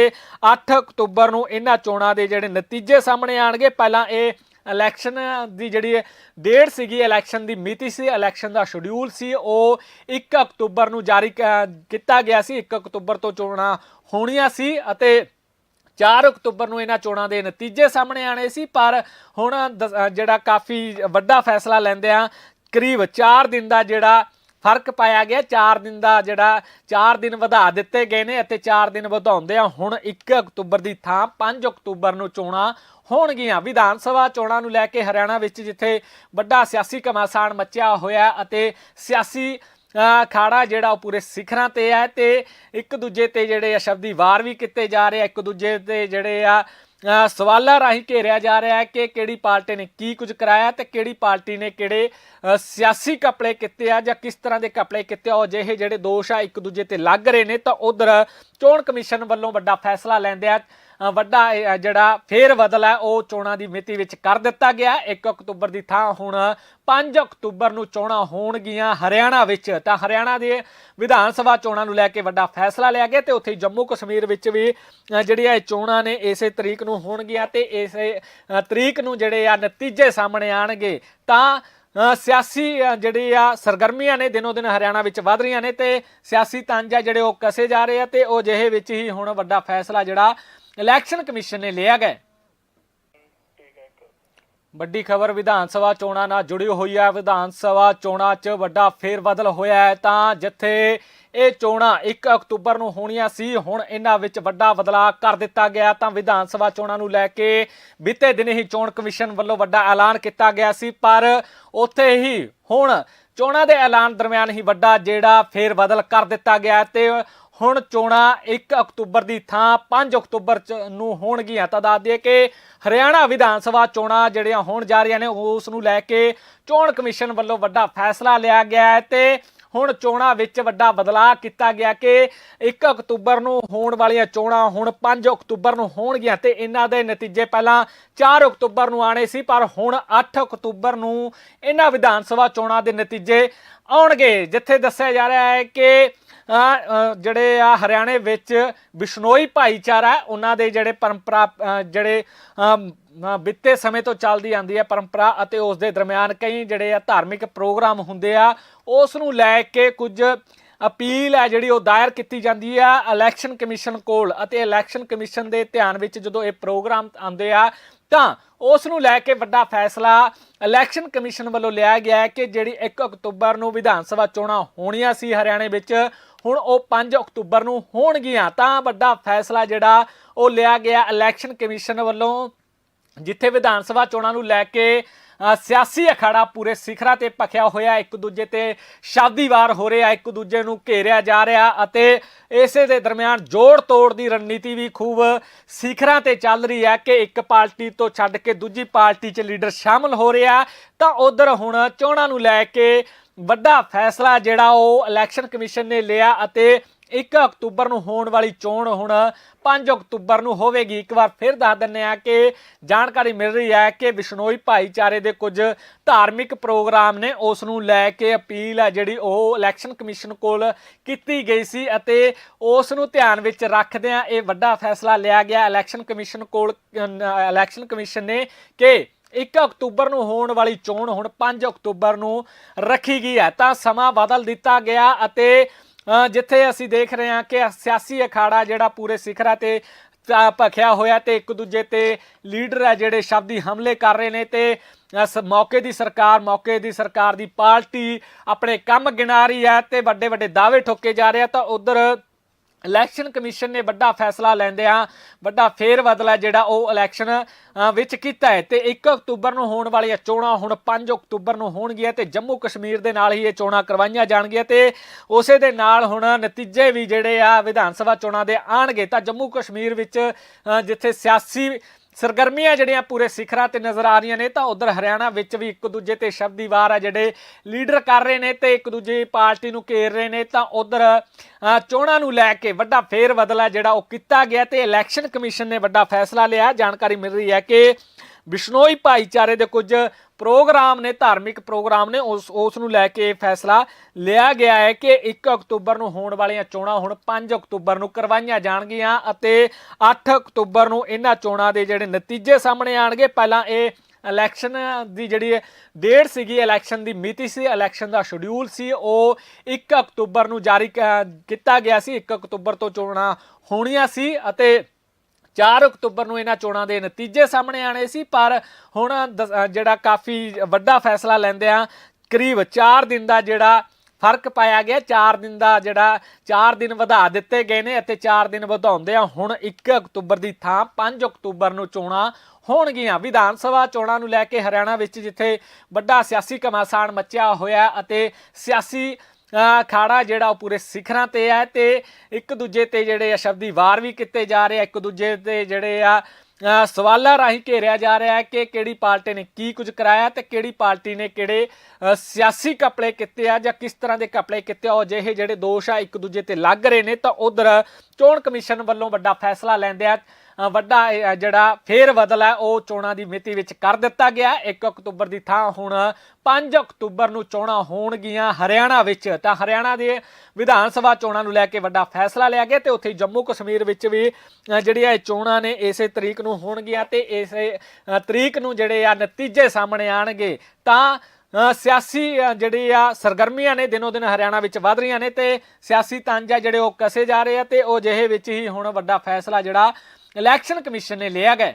8 ਅਕਤੂਬਰ ਨੂੰ ਇਹਨਾਂ ਚੋਣਾਂ ਦੇ ਜਿਹੜੇ ਨਤੀਜੇ ਸਾਹਮਣੇ ਆਣਗੇ। ਪਹਿਲਾਂ ਇਹ ਇਲੈਕਸ਼ਨ ਦੀ ਜਿਹੜੀ ਡੇਟ ਸੀਗੀ, ਇਲੈਕਸ਼ਨ ਦੀ ਮਿਤੀ ਸੀ, ਇਲੈਕਸ਼ਨ ਦਾ ਸ਼ਡਿਊਲ ਸੀ, ਉਹ 1 ਅਕਤੂਬਰ ਨੂੰ ਜਾਰੀ ਕੀਤਾ ਗਿਆ ਸੀ। 1 ਅਕਤੂਬਰ ਤੋਂ ਚੋਣਾਂ ਹੋਣੀਆਂ ਸੀ ਅਤੇ 4 ਅਕਤੂਬਰ ਨੂੰ ਇਹਨਾਂ ਚੋਣਾਂ ਦੇ ਨਤੀਜੇ ਸਾਹਮਣੇ ਆਣੇ ਸੀ, ਪਰ ਹੁਣ ਦ- ਜਿਹੜਾ ਕਾਫੀ ਵੱਡਾ ਫੈਸਲਾ ਲੈਂਦੇ ਆ ਕਰੀਬ 4 ਦਿਨ ਦਾ ਜਿਹੜਾ ਫ਼ਰਕ ਪਾਇਆ ਗਿਆ 4 ਦਿਨ ਦਾ ਜਿਹੜਾ 4 ਦਿਨ ਵਧਾ ਦਿੱਤੇ ਗਏ ਨੇ ਅਤੇ 4 ਦਿਨ ਵਧਾਉਂਦੇ ਆ ਹੁਣ 1 ਅਕਤੂਬਰ ਦੀ ਥਾਂ 5 ਅਕਤੂਬਰ ਨੂੰ ਚੋਣਾਂ ਹੋਣਗੀਆਂ। ਵਿਧਾਨ ਸਭਾ ਚੋਣਾਂ ਨੂੰ ਲੈ ਕੇ ਹਰਿਆਣਾ ਵਿੱਚ ਜਿੱਥੇ ਵੱਡਾ ਸਿਆਸੀ ਘਮਾਸਾਨ ਮਚਿਆ ਹੋਇਆ ਅਤੇ ਸਿਆਸੀ ਅ, ਅਖਾੜਾ ਜਿਹੜਾ ਉਹ ਪੂਰੇ ਸਿਖਰਾਂ ਤੇ ਹੈ ਤੇ ਇੱਕ ਦੂਜੇ ਤੇ ਜਿਹੜੇ ਆ ਸ਼ਬਦੀ ਵਾਰ ਵੀ ਕੀਤੇ ਜਾ ਰਹੇ ਆ ਇੱਕ ਦੂਜੇ ਤੇ ਜਿਹੜੇ ਆ ਸਵਾਲਾਂ ਰਾਹੀਂ ਘੇਰਿਆ ਜਾ ਰਿਹਾ ਹੈ ਕਿ ਕਿਹੜੀ ਪਾਰਟੀ ਨੇ ਕੀ ਕੁਝ ਕਰਾਇਆ ਤੇ ਕਿਹੜੀ ਪਾਰਟੀ ਨੇ ਕਿਹੜੇ ਸਿਆਸੀ ਕਪੜੇ ਕੀਤੇ ਆ ਜਾਂ ਕਿਸ ਤਰ੍ਹਾਂ ਦੇ ਕਪੜੇ ਕੀਤੇ ਆ। ਉਹ ਜਿਹੇ ਜਿਹੜੇ ਦੋਸ਼ ਆ ਇੱਕ ਦੂਜੇ ਤੇ ਲੱਗ ਰਹੇ ਨੇ ਤਾਂ ਉਧਰ ਚੋਣ ਕਮਿਸ਼ਨ ਵੱਲੋਂ ਵੱਡਾ ਫੈਸਲਾ ਲੈਂਦੇ ਆ। ਵੱਡਾ ਜਿਹੜਾ ਫੇਰ ਬਦਲ ਹੈ ਉਹ ਚੋਣਾਂ ਦੀ ਮਿਤੀ ਵਿੱਚ ਕਰ ਦਿੱਤਾ ਗਿਆ। 1 ਅਕਤੂਬਰ ਦੀ ਥਾਂ ਹੁਣ 5 ਅਕਤੂਬਰ ਨੂੰ ਚੋਣਾਂ ਹੋਣਗੀਆਂ ਹਰਿਆਣਾ ਵਿੱਚ। ਤਾਂ ਹਰਿਆਣਾ ਦੇ ਵਿਧਾਨ ਸਭਾ ਚੋਣਾਂ ਨੂੰ ਲੈ ਕੇ ਵੱਡਾ ਫੈਸਲਾ ਲਿਆ ਗਿਆ ਤੇ ਉੱਥੇ ਜੰਮੂ ਕਸ਼ਮੀਰ ਵਿੱਚ ਵੀ ਅ, ਜਿਹੜੀਆਂ ਇਹ ਚੋਣਾਂ ਨੇ ਇਸੇ ਤਰੀਕ ਨੂੰ ਹੋਣਗੀਆਂ ਤੇ ਇਸੇ ਤਰੀਕ ਨੂੰ ਜਿਹੜੇ ਆ ਨਤੀਜੇ ਸਾਹਮਣੇ ਆਣਗੇ। ਤਾਂ ਸਿਆਸੀ ਅ, ਜਿਹੜੇ ਆ ਸਰਗਰਮੀਆਂ ਨੇ ਦਿਨੋ ਦਿਨ ਹਰਿਆਣਾ ਵਿੱਚ ਵਧ ਰਹੀਆਂ ਨੇ ਤੇ ਸਿਆਸੀ ਤੰਜ ਆ ਜਿਹੜੇ ਉਹ ਕਸੇ ਜਾ ਰਹੇ ਆ ਤੇ ਉਹ ਜਿਹੇ ਵਿੱਚ ਹੀ ਹੁਣ ਵੱਡਾ ਫੈਸਲਾ ਜਿਹੜਾ ਇਲੈਕਸ਼ਨ ਕਮਿਸ਼ਨ ਨੇ ਲਿਆ ਗਿਆ ਵੱਡੀ ਖਬਰ, ਵਿਧਾਨ ਸਭਾ ਚੋਣਾਂ ਨਾਲ ਜੁੜੀ ਹੋਈ ਹੈ। ਵਿਧਾਨ ਸਭਾ ਚੋਣਾਂ 'ਚ ਵੱਡਾ ਫੇਰਬਦਲ ਹੋਇਆ ਹੈ। ਤਾਂ ਜਿੱਥੇ ਇਹ ਚੋਣਾਂ 1 ਅਕਤੂਬਰ ਨੂੰ ਹੋਣੀਆਂ ਸੀ, ਹੁਣ ਇਹਨਾਂ ਵਿੱਚ ਵੱਡਾ ਬਦਲਾਅ ਕਰ ਦਿੱਤਾ ਗਿਆ। ਤਾਂ ਵਿਧਾਨ ਸਭਾ ਚੋਣਾਂ ਨੂੰ ਲੈ ਕੇ ਬੀਤੇ ਦਿਨ ਹੀ ਚੋਣ ਕਮਿਸ਼ਨ ਵੱਲੋਂ ਵੱਡਾ ਐਲਾਨ ਕੀਤਾ ਗਿਆ ਸੀ। ਪਰ ਉੱਥੇ ਹੀ ਹੁਣ ਚੋਣਾਂ ਦੇ ਐਲਾਨ ਦਰਮਿਆਨ ਹੀ ਵੱਡਾ ਜਿਹੜਾ ਫੇਰਬਦਲ ਕਰ ਦਿੱਤਾ ਗਿਆ ਤੇ ਹੁਣ ਚੋਣਾਂ 1 ਅਕਤੂਬਰ ਦੀ ਥਾਂ 5 ਅਕਤੂਬਰ ਚ ਨੂੰ ਹੋਣਗੀਆਂ। ਤਾਂ ਦੱਸ ਦਈਏ ਕਿ ਹਰਿਆਣਾ ਵਿਧਾਨ ਸਭਾ ਚੋਣਾਂ ਜਿਹੜੀਆਂ ਹੋਣ ਜਾ ਰਹੀਆਂ ਨੇ, ਉਸ ਨੂੰ ਲੈ ਕੇ ਚੋਣ ਕਮਿਸ਼ਨ ਵੱਲੋਂ ਵੱਡਾ ਫੈਸਲਾ ਲਿਆ ਗਿਆ ਹੈ ਤੇ ਹੁਣ ਚੋਣਾਂ ਵਿੱਚ ਵੱਡਾ ਬਦਲਾਅ ਕੀਤਾ ਗਿਆ ਕਿ 1 ਅਕਤੂਬਰ ਨੂੰ ਹੋਣ ਵਾਲੀਆਂ ਚੋਣਾਂ ਹੁਣ 5 ਅਕਤੂਬਰ ਨੂੰ ਹੋਣਗੀਆਂ ਤੇ ਇਹਨਾਂ ਦੇ ਨਤੀਜੇ ਪਹਿਲਾਂ 4 ਅਕਤੂਬਰ ਨੂੰ ਆਣੇ ਸੀ, ਪਰ ਹੁਣ 8 ਅਕਤੂਬਰ ਨੂੰ ਇਹਨਾਂ ਵਿਧਾਨ ਸਭਾ ਚੋਣਾਂ ਦੇ ਨਤੀਜੇ ਆਉਣਗੇ ਜਿੱਥੇ ਦੱਸਿਆ ਜਾ ਰਿਹਾ ਹੈ ਕਿ ਜਿਹੜੇ ਆ ਹਰਿਆਣੇ ਵਿੱਚ ਬਿਸ਼ਨੋਈ ਭਾਈਚਾਰਾ ਉਹਨਾਂ ਦੇ ਜਿਹੜੇ ਪਰੰਪਰਾ ਜਿਹੜੇ ਅਮ, ਬੀਤੇ ਸਮੇਂ ਤੋਂ ਚੱਲਦੀ ਆਂਦੀ ਹੈ ਪਰੰਪਰਾ ਅਤੇ ਉਸ ਦੇ ਦਰਮਿਆਨ ਕਈ ਜਿਹੜੇ ਆ ਧਾਰਮਿਕ ਪ੍ਰੋਗਰਾਮ ਹੁੰਦੇ ਆ ਉਸ ਨੂੰ ਲੈ ਕੇ ਕੁਝ ਅਪੀਲ ਹੈ ਜਿਹੜੀ ਉਹ ਦਾਇਰ ਕੀਤੀ ਜਾਂਦੀ ਆ ਇਲੈਕਸ਼ਨ ਕਮਿਸ਼ਨ ਕੋਲ ਅਤੇ ਇਲੈਕਸ਼ਨ ਕਮਿਸ਼ਨ ਦੇ ਧਿਆਨ ਵਿੱਚ ਜਦੋਂ ਇਹ ਪ੍ਰੋਗਰਾਮ ਆਉਂਦੇ ਆ ਤਾਂ ਉਸ ਨੂੰ ਲੈ ਕੇ ਵੱਡਾ ਫੈਸਲਾ ਇਲੈਕਸ਼ਨ ਕਮਿਸ਼ਨ ਵੱਲੋਂ ਲਿਆ ਗਿਆ ਕਿ ਜਿਹੜੀ 1 ਅਕਤੂਬਰ ਨੂੰ ਵਿਧਾਨ ਸਭਾ ਚੋਣਾਂ ਹੋਣੀਆਂ ਸੀ ਹਰਿਆਣੇ ਵਿੱਚ, ਹੁਣ ਉਹ 5 ਅਕਤੂਬਰ ਨੂੰ ਹੋਣਗੀਆਂ। ਤਾਂ ਵੱਡਾ ਫੈਸਲਾ ਜਿਹੜਾ ਉਹ ਲਿਆ ਗਿਆ ਇਲੈਕਸ਼ਨ ਕਮਿਸ਼ਨ ਵੱਲੋਂ, ਜਿੱਥੇ ਵਿਧਾਨ ਸਭਾ ਚੋਣਾਂ ਨੂੰ ਲੈ ਕੇ ਅ, ਸਿਆਸੀ ਅਖਾੜਾ ਪੂਰੇ ਸਿਖਰਾਂ ਤੇ ਭਖਿਆ ਹੋਇਆ ਇੱਕ ਦੂਜੇ ਤੇ ਸ਼ਬਦੀਵਾਰ ਹੋ ਰਿਹਾ ਇੱਕ ਦੂਜੇ ਨੂੰ ਘੇਰਿਆ ਜਾ ਰਿਹਾ ਅਤੇ ਇਸੇ ਦੇ ਦਰਮਿਆਨ ਜੋੜ ਤੋੜ ਦੀ ਰਣਨੀਤੀ ਵੀ ਖੂਬ ਸਿਖਰਾਂ ਤੇ ਚੱਲ ਰਹੀ ਹੈ ਕਿ ਇੱਕ ਪਾਰਟੀ ਤੋਂ ਛੱਡ ਕੇ ਦੂਜੀ ਪਾਰਟੀ 'ਚ ਲੀਡਰ ਸ਼ਾਮਲ ਹੋ ਰਿਹਾ। ਤਾਂ ਉਧਰ ਹੁਣ ਚੋਣਾਂ ਨੂੰ ਲੈ ਕੇ ਵੱਡਾ ਫੈਸਲਾ ਜਿਹੜਾ ਉਹ ਇਲੈਕਸ਼ਨ ਕਮਿਸ਼ਨ ਨੇ ਲਿਆ ਅਤੇ 1 ਅਕਤੂਬਰ ਨੂੰ ਹੋਣ ਵਾਲੀ ਚੋਣ ਹੁਣ 5 ਅਕਤੂਬਰ ਨੂੰ ਹੋਵੇਗੀ। ਇੱਕ ਵਾਰ ਫਿਰ ਦੱਸ ਦਿੰਨੇ ਆ ਕਿ ਜਾਣਕਾਰੀ ਮਿਲ ਰਹੀ ਹੈ ਕਿ ਵਿਸ਼ਨੋਈ ਭਾਈਚਾਰੇ ਦੇ ਕੁਝ ਧਾਰਮਿਕ ਪ੍ਰੋਗਰਾਮ ਨੇ, ਉਸ ਨੂੰ ਲੈ ਕੇ ਅਪੀਲ ਹੈ ਜਿਹੜੀ ਉਹ ਇਲੈਕਸ਼ਨ ਕਮਿਸ਼ਨ ਕੋਲ ਕੀਤੀ ਗਈ ਸੀ ਅਤੇ ਉਸ ਨੂੰ ਧਿਆਨ ਵਿੱਚ ਰੱਖਦਿਆਂ ਇਹ ਵੱਡਾ ਫੈਸਲਾ ਲਿਆ ਗਿਆ। ਇਲੈਕਸ਼ਨ ਕਮਿਸ਼ਨ ਕੋਲ ਇਲੈਕਸ਼ਨ ਕਮਿਸ਼ਨ ਨੇ ਕਿ 1 ਅਕਤੂਬਰ ਨੂੰ ਹੋਣ ਵਾਲੀ ਚੋਣ ਹੁਣ 5 ਅਕਤੂਬਰ ਨੂੰ ਰੱਖੀ ਗਈ ਹੈ। ਤਾਂ ਸਮਾਂ ਬਦਲ ਦਿੱਤਾ ਗਿਆ ਅਤੇ ਜਿੱਥੇ ਅਸੀਂ ਦੇਖ ਰਹੇ ਹਾਂ ਕਿ ਸਿਆਸੀ ਅਖਾੜਾ ਜਿਹੜਾ ਪੂਰੇ ਸਿਖਰਾਂ ਤੇ ਅ, ਭਖਿਆ ਹੋਇਆ ਤੇ ਇੱਕ ਦੂਜੇ ਤੇ ਲੀਡਰ ਹੈ ਜਿਹੜੇ ਸ਼ਬਦੀ ਹਮਲੇ ਕਰ ਰਹੇ ਨੇ ਤੇ ਇਸ ਮੌਕੇ ਦੀ ਸਰਕਾਰ ਮੌਕੇ ਦੀ ਸਰਕਾਰ ਦੀ ਪਾਰਟੀ ਆਪਣੇ ਕੰਮ ਗਿਣਾ ਰਹੀ ਹੈ ਤੇ ਵੱਡੇ ਵੱਡੇ ਦਾਅਵੇ ਠੋਕੇ ਜਾ ਰਹੇ ਆ। ਤਾਂ ਉਧਰ ਇਲੈਕਸ਼ਨ ਕਮਿਸ਼ਨ ਨੇ ਵੱਡਾ ਫੈਸਲਾ ਲੈਂਦਿਆਂ ਵੱਡਾ ਫੇਰ ਬਦਲਾ ਜਿਹੜਾ ਉਹ ਇਲੈਕਸ਼ਨ ਵਿੱਚ ਕੀਤਾ ਹੈ। ਤੇ 1 ਅਕਤੂਬਰ ਨੂੰ ਹੋਣ ਵਾਲੀਆਂ ਚੋਣਾਂ ਹੁਣ 5 ਅਕਤੂਬਰ ਨੂੰ ਹੋਣਗੀਆਂ ਤੇ ਜੰਮੂ ਕਸ਼ਮੀਰ ਦੇ ਨਾਲ ਹੀ ਇਹ ਚੋਣਾਂ ਕਰਵਾਈਆਂ ਜਾਣਗੀਆਂ ਤੇ ਉਸੇ ਦੇ ਨਾਲ ਹੁਣ ਨਤੀਜੇ ਵੀ ਜਿਹੜੇ ਆ ਵਿਧਾਨ ਸਭਾ ਚੋਣਾਂ ਦੇ ਆਣਗੇ ਤਾਂ ਜੰਮੂ ਕਸ਼ਮੀਰ ਵਿੱਚ ਜਿੱਥੇ ਸਿਆਸੀ ਸਰਗਰਮੀਆਂ ਜਿਹੜੀਆਂ ਪੂਰੇ ਸਿਖਰਾਂ ਤੇ ਨਜ਼ਰ ਆ ਰਹੀਆਂ ਨੇ, ਤਾਂ ਉਧਰ ਹਰਿਆਣਾ ਵਿੱਚ ਵੀ ਇੱਕ ਦੂਜੇ ਤੇ ਸ਼ਬਦੀ ਵਾਰ ਆ, ਜਿਹੜੇ ਲੀਡਰ ਕਰ ਰਹੇ ਨੇ ਤੇ ਇੱਕ ਦੂਜੇ ਪਾਰਟੀ ਨੂੰ ਘੇਰ ਰਹੇ ਨੇ, ਤਾਂ ਉਧਰ ਚੋਣਾਂ ਨੂੰ ਲੈ ਕੇ ਵੱਡਾ ਫੇਰ ਬਦਲਾ ਜਿਹੜਾ ਉਹ ਕੀਤਾ ਗਿਆ ਤੇ ਇਲੈਕਸ਼ਨ ਕਮਿਸ਼ਨ ਨੇ ਵੱਡਾ ਫੈਸਲਾ ਲਿਆ। ਜਾਣਕਾਰੀ ਮਿਲ ਰਹੀ ਹੈ ਕਿ ਬਿਸ਼ਨੋਈ ਭਾਈਚਾਰੇ ਦੇ ਕੁਝ ਪ੍ਰੋਗਰਾਮ ਨੇ, ਧਾਰਮਿਕ ਪ੍ਰੋਗਰਾਮ ਨੇ, ਉਸ ਉਸ ਨੂੰ ਲੈ ਕੇ ਇਹ ਫੈਸਲਾ ਲਿਆ ਗਿਆ ਹੈ ਕਿ 1 ਅਕਤੂਬਰ ਨੂੰ ਹੋਣ ਵਾਲੀਆਂ ਚੋਣਾਂ ਹੁਣ 5 ਅਕਤੂਬਰ ਨੂੰ ਕਰਵਾਈਆਂ ਜਾਣਗੀਆਂ ਅਤੇ 8 ਅਕਤੂਬਰ ਨੂੰ ਇਹਨਾਂ ਚੋਣਾਂ ਦੇ ਜਿਹੜੇ ਨਤੀਜੇ ਸਾਹਮਣੇ ਆਣਗੇ ਪਹਿਲਾਂ ਇਹ ਇਲੈਕਸ਼ਨ ਦੀ ਜਿਹੜੀ ਡੇਟ ਸੀਗੀ, ਇਲੈਕਸ਼ਨ ਦੀ ਮਿਤੀ ਸੀ, ਇਲੈਕਸ਼ਨ ਦਾ ਸ਼ਡਿਊਲ ਸੀ, ਉਹ 1 ਅਕਤੂਬਰ ਨੂੰ ਜਾਰੀ ਕੀਤਾ ਗਿਆ ਸੀ। 1 ਅਕਤੂਬਰ ਤੋਂ ਚੋਣਾਂ ਹੋਣੀਆਂ ਸੀ ਅਤੇ 4 ਅਕਤੂਬਰ ਨੂੰ ਇਹਨਾਂ ਚੋਣਾਂ ਦੇ ਨਤੀਜੇ ਸਾਹਮਣੇ ਆਣੇ ਸੀ, ਪਰ ਹੁਣ ਦ- ਜਿਹੜਾ ਕਾਫੀ ਵੱਡਾ ਫੈਸਲਾ ਲੈਂਦੇ ਲੈਂਦਿਆਂ ਕਰੀਬ 4 ਦਿਨ ਦਾ ਜਿਹੜਾ ਫ਼ਰਕ ਪਾਇਆ ਗਿਆ 4 ਦਿਨ ਦਾ ਜਿਹੜਾ 4 ਦਿਨ ਵਧਾ ਦਿੱਤੇ ਗਏ ਨੇ ਅਤੇ 4 ਦਿਨ ਵਧਾਉਂਦੇ ਆ, ਹੁਣ 1 ਅਕਤੂਬਰ ਦੀ ਥਾਂ 5 ਅਕਤੂਬਰ ਨੂੰ ਚੋਣਾਂ ਹੋਣਗੀਆਂ। ਵਿਧਾਨ ਸਭਾ ਚੋਣਾਂ ਨੂੰ ਲੈ ਕੇ ਹਰਿਆਣਾ ਵਿੱਚ ਜਿੱਥੇ ਵੱਡਾ ਸਿਆਸੀ ਘਮਾਸਾਨ ਮੱਚਿਆ ਹੋਇਆ ਅਤੇ ਸਿਆਸੀ ਅਖਾੜਾ ਜਿਹੜਾ ਉਹ ਪੂਰੇ ਸਿਖਰਾਂ ਤੇ ਹੈ ਤੇ ਇੱਕ ਦੂਜੇ ਤੇ ਜਿਹੜੇ ਆ ਸ਼ਬਦੀ ਵਾਰ ਵੀ ਕੀਤੇ ਜਾ ਰਹੇ ਆ ਇੱਕ ਦੂਜੇ ਤੇ ਜਿਹੜੇ ਆ ਸਵਾਲਾਂ ਰਾਹੀਂ ਘੇਰਿਆ ਜਾ ਰਿਹਾ ਹੈ ਕਿ ਕਿਹੜੀ ਪਾਰਟੀ ਨੇ ਕੀ ਕੁਝ ਕਰਾਇਆ ਤੇ ਕਿਹੜੀ ਪਾਰਟੀ ਨੇ ਕਿਹੜੇ ਸਿਆਸੀ ਕਪੜੇ ਕੀਤੇ ਆ ਜਾਂ ਕਿਸ ਤਰ੍ਹਾਂ ਦੇ ਕਪੜੇ ਕੀਤੇ ਆ ਉਹ ਜਿਹੇ ਜਿਹੜੇ ਦੋਸ਼ ਆ ਇੱਕ ਦੂਜੇ ਤੇ ਲੱਗ ਰਹੇ ਨੇ ਤਾਂ ਉਧਰ ਚੋਣ ਕਮਿਸ਼ਨ ਵੱਲੋਂ ਵੱਡਾ ਫੈਸਲਾ ਲੈਂਦਿਆਂ ਅ, ਵੱਡਾ ਜਿਹੜਾ ਫੇਰ ਬਦਲ ਹੈ ਉਹ ਚੋਣਾਂ ਦੀ ਮਿਤੀ ਵਿੱਚ ਕਰ ਦਿੱਤਾ ਗਿਆ। 1 ਅਕਤੂਬਰ ਦੀ ਥਾਂ ਹੁਣ 5 ਅਕਤੂਬਰ ਨੂੰ ਚੋਣਾਂ ਹੋਣਗੀਆਂ ਹਰਿਆਣਾ ਵਿੱਚ। ਤਾਂ ਹਰਿਆਣਾ ਦੇ ਵਿਧਾਨ ਸਭਾ ਚੋਣਾਂ ਨੂੰ ਲੈ ਕੇ ਵੱਡਾ ਫੈਸਲਾ ਲਿਆ ਗਿਆ ਤੇ ਉੱਥੇ ਜੰਮੂ ਕਸ਼ਮੀਰ ਵਿੱਚ ਵੀ ਜਿਹੜੀਆਂ ਇਹ ਚੋਣਾਂ ਨੇ ਇਸੇ ਤਰੀਕ ਨੂੰ ਹੋਣਗੀਆਂ ਤੇ ਇਸੇ ਤਰੀਕ ਨੂੰ ਜਿਹੜੇ ਆ ਨਤੀਜੇ ਸਾਹਮਣੇ ਆਣਗੇ। ਤਾਂ ਸਿਆਸੀ ਅ, ਜਿਹੜੀ ਆ ਸਰਗਰਮੀਆਂ ਨੇ ਦਿਨੋ ਦਿਨ ਹਰਿਆਣਾ ਵਿੱਚ ਵਧ ਰਹੀਆਂ ਨੇ ਤੇ ਸਿਆਸੀ ਤੰਜ ਆ ਜਿਹੜੇ ਉਹ ਕਸੇ ਜਾ ਰਹੇ ਆ ਤੇ ਉਹ ਜਿਹੇ ਵਿੱਚ ਹੀ ਹੁਣ ਵੱਡਾ ਫੈਸਲਾ ਜਿਹੜਾ ਇਲੈਕਸ਼ਨ ਕਮਿਸ਼ਨ ਨੇ ਲਿਆ ਗਿਆ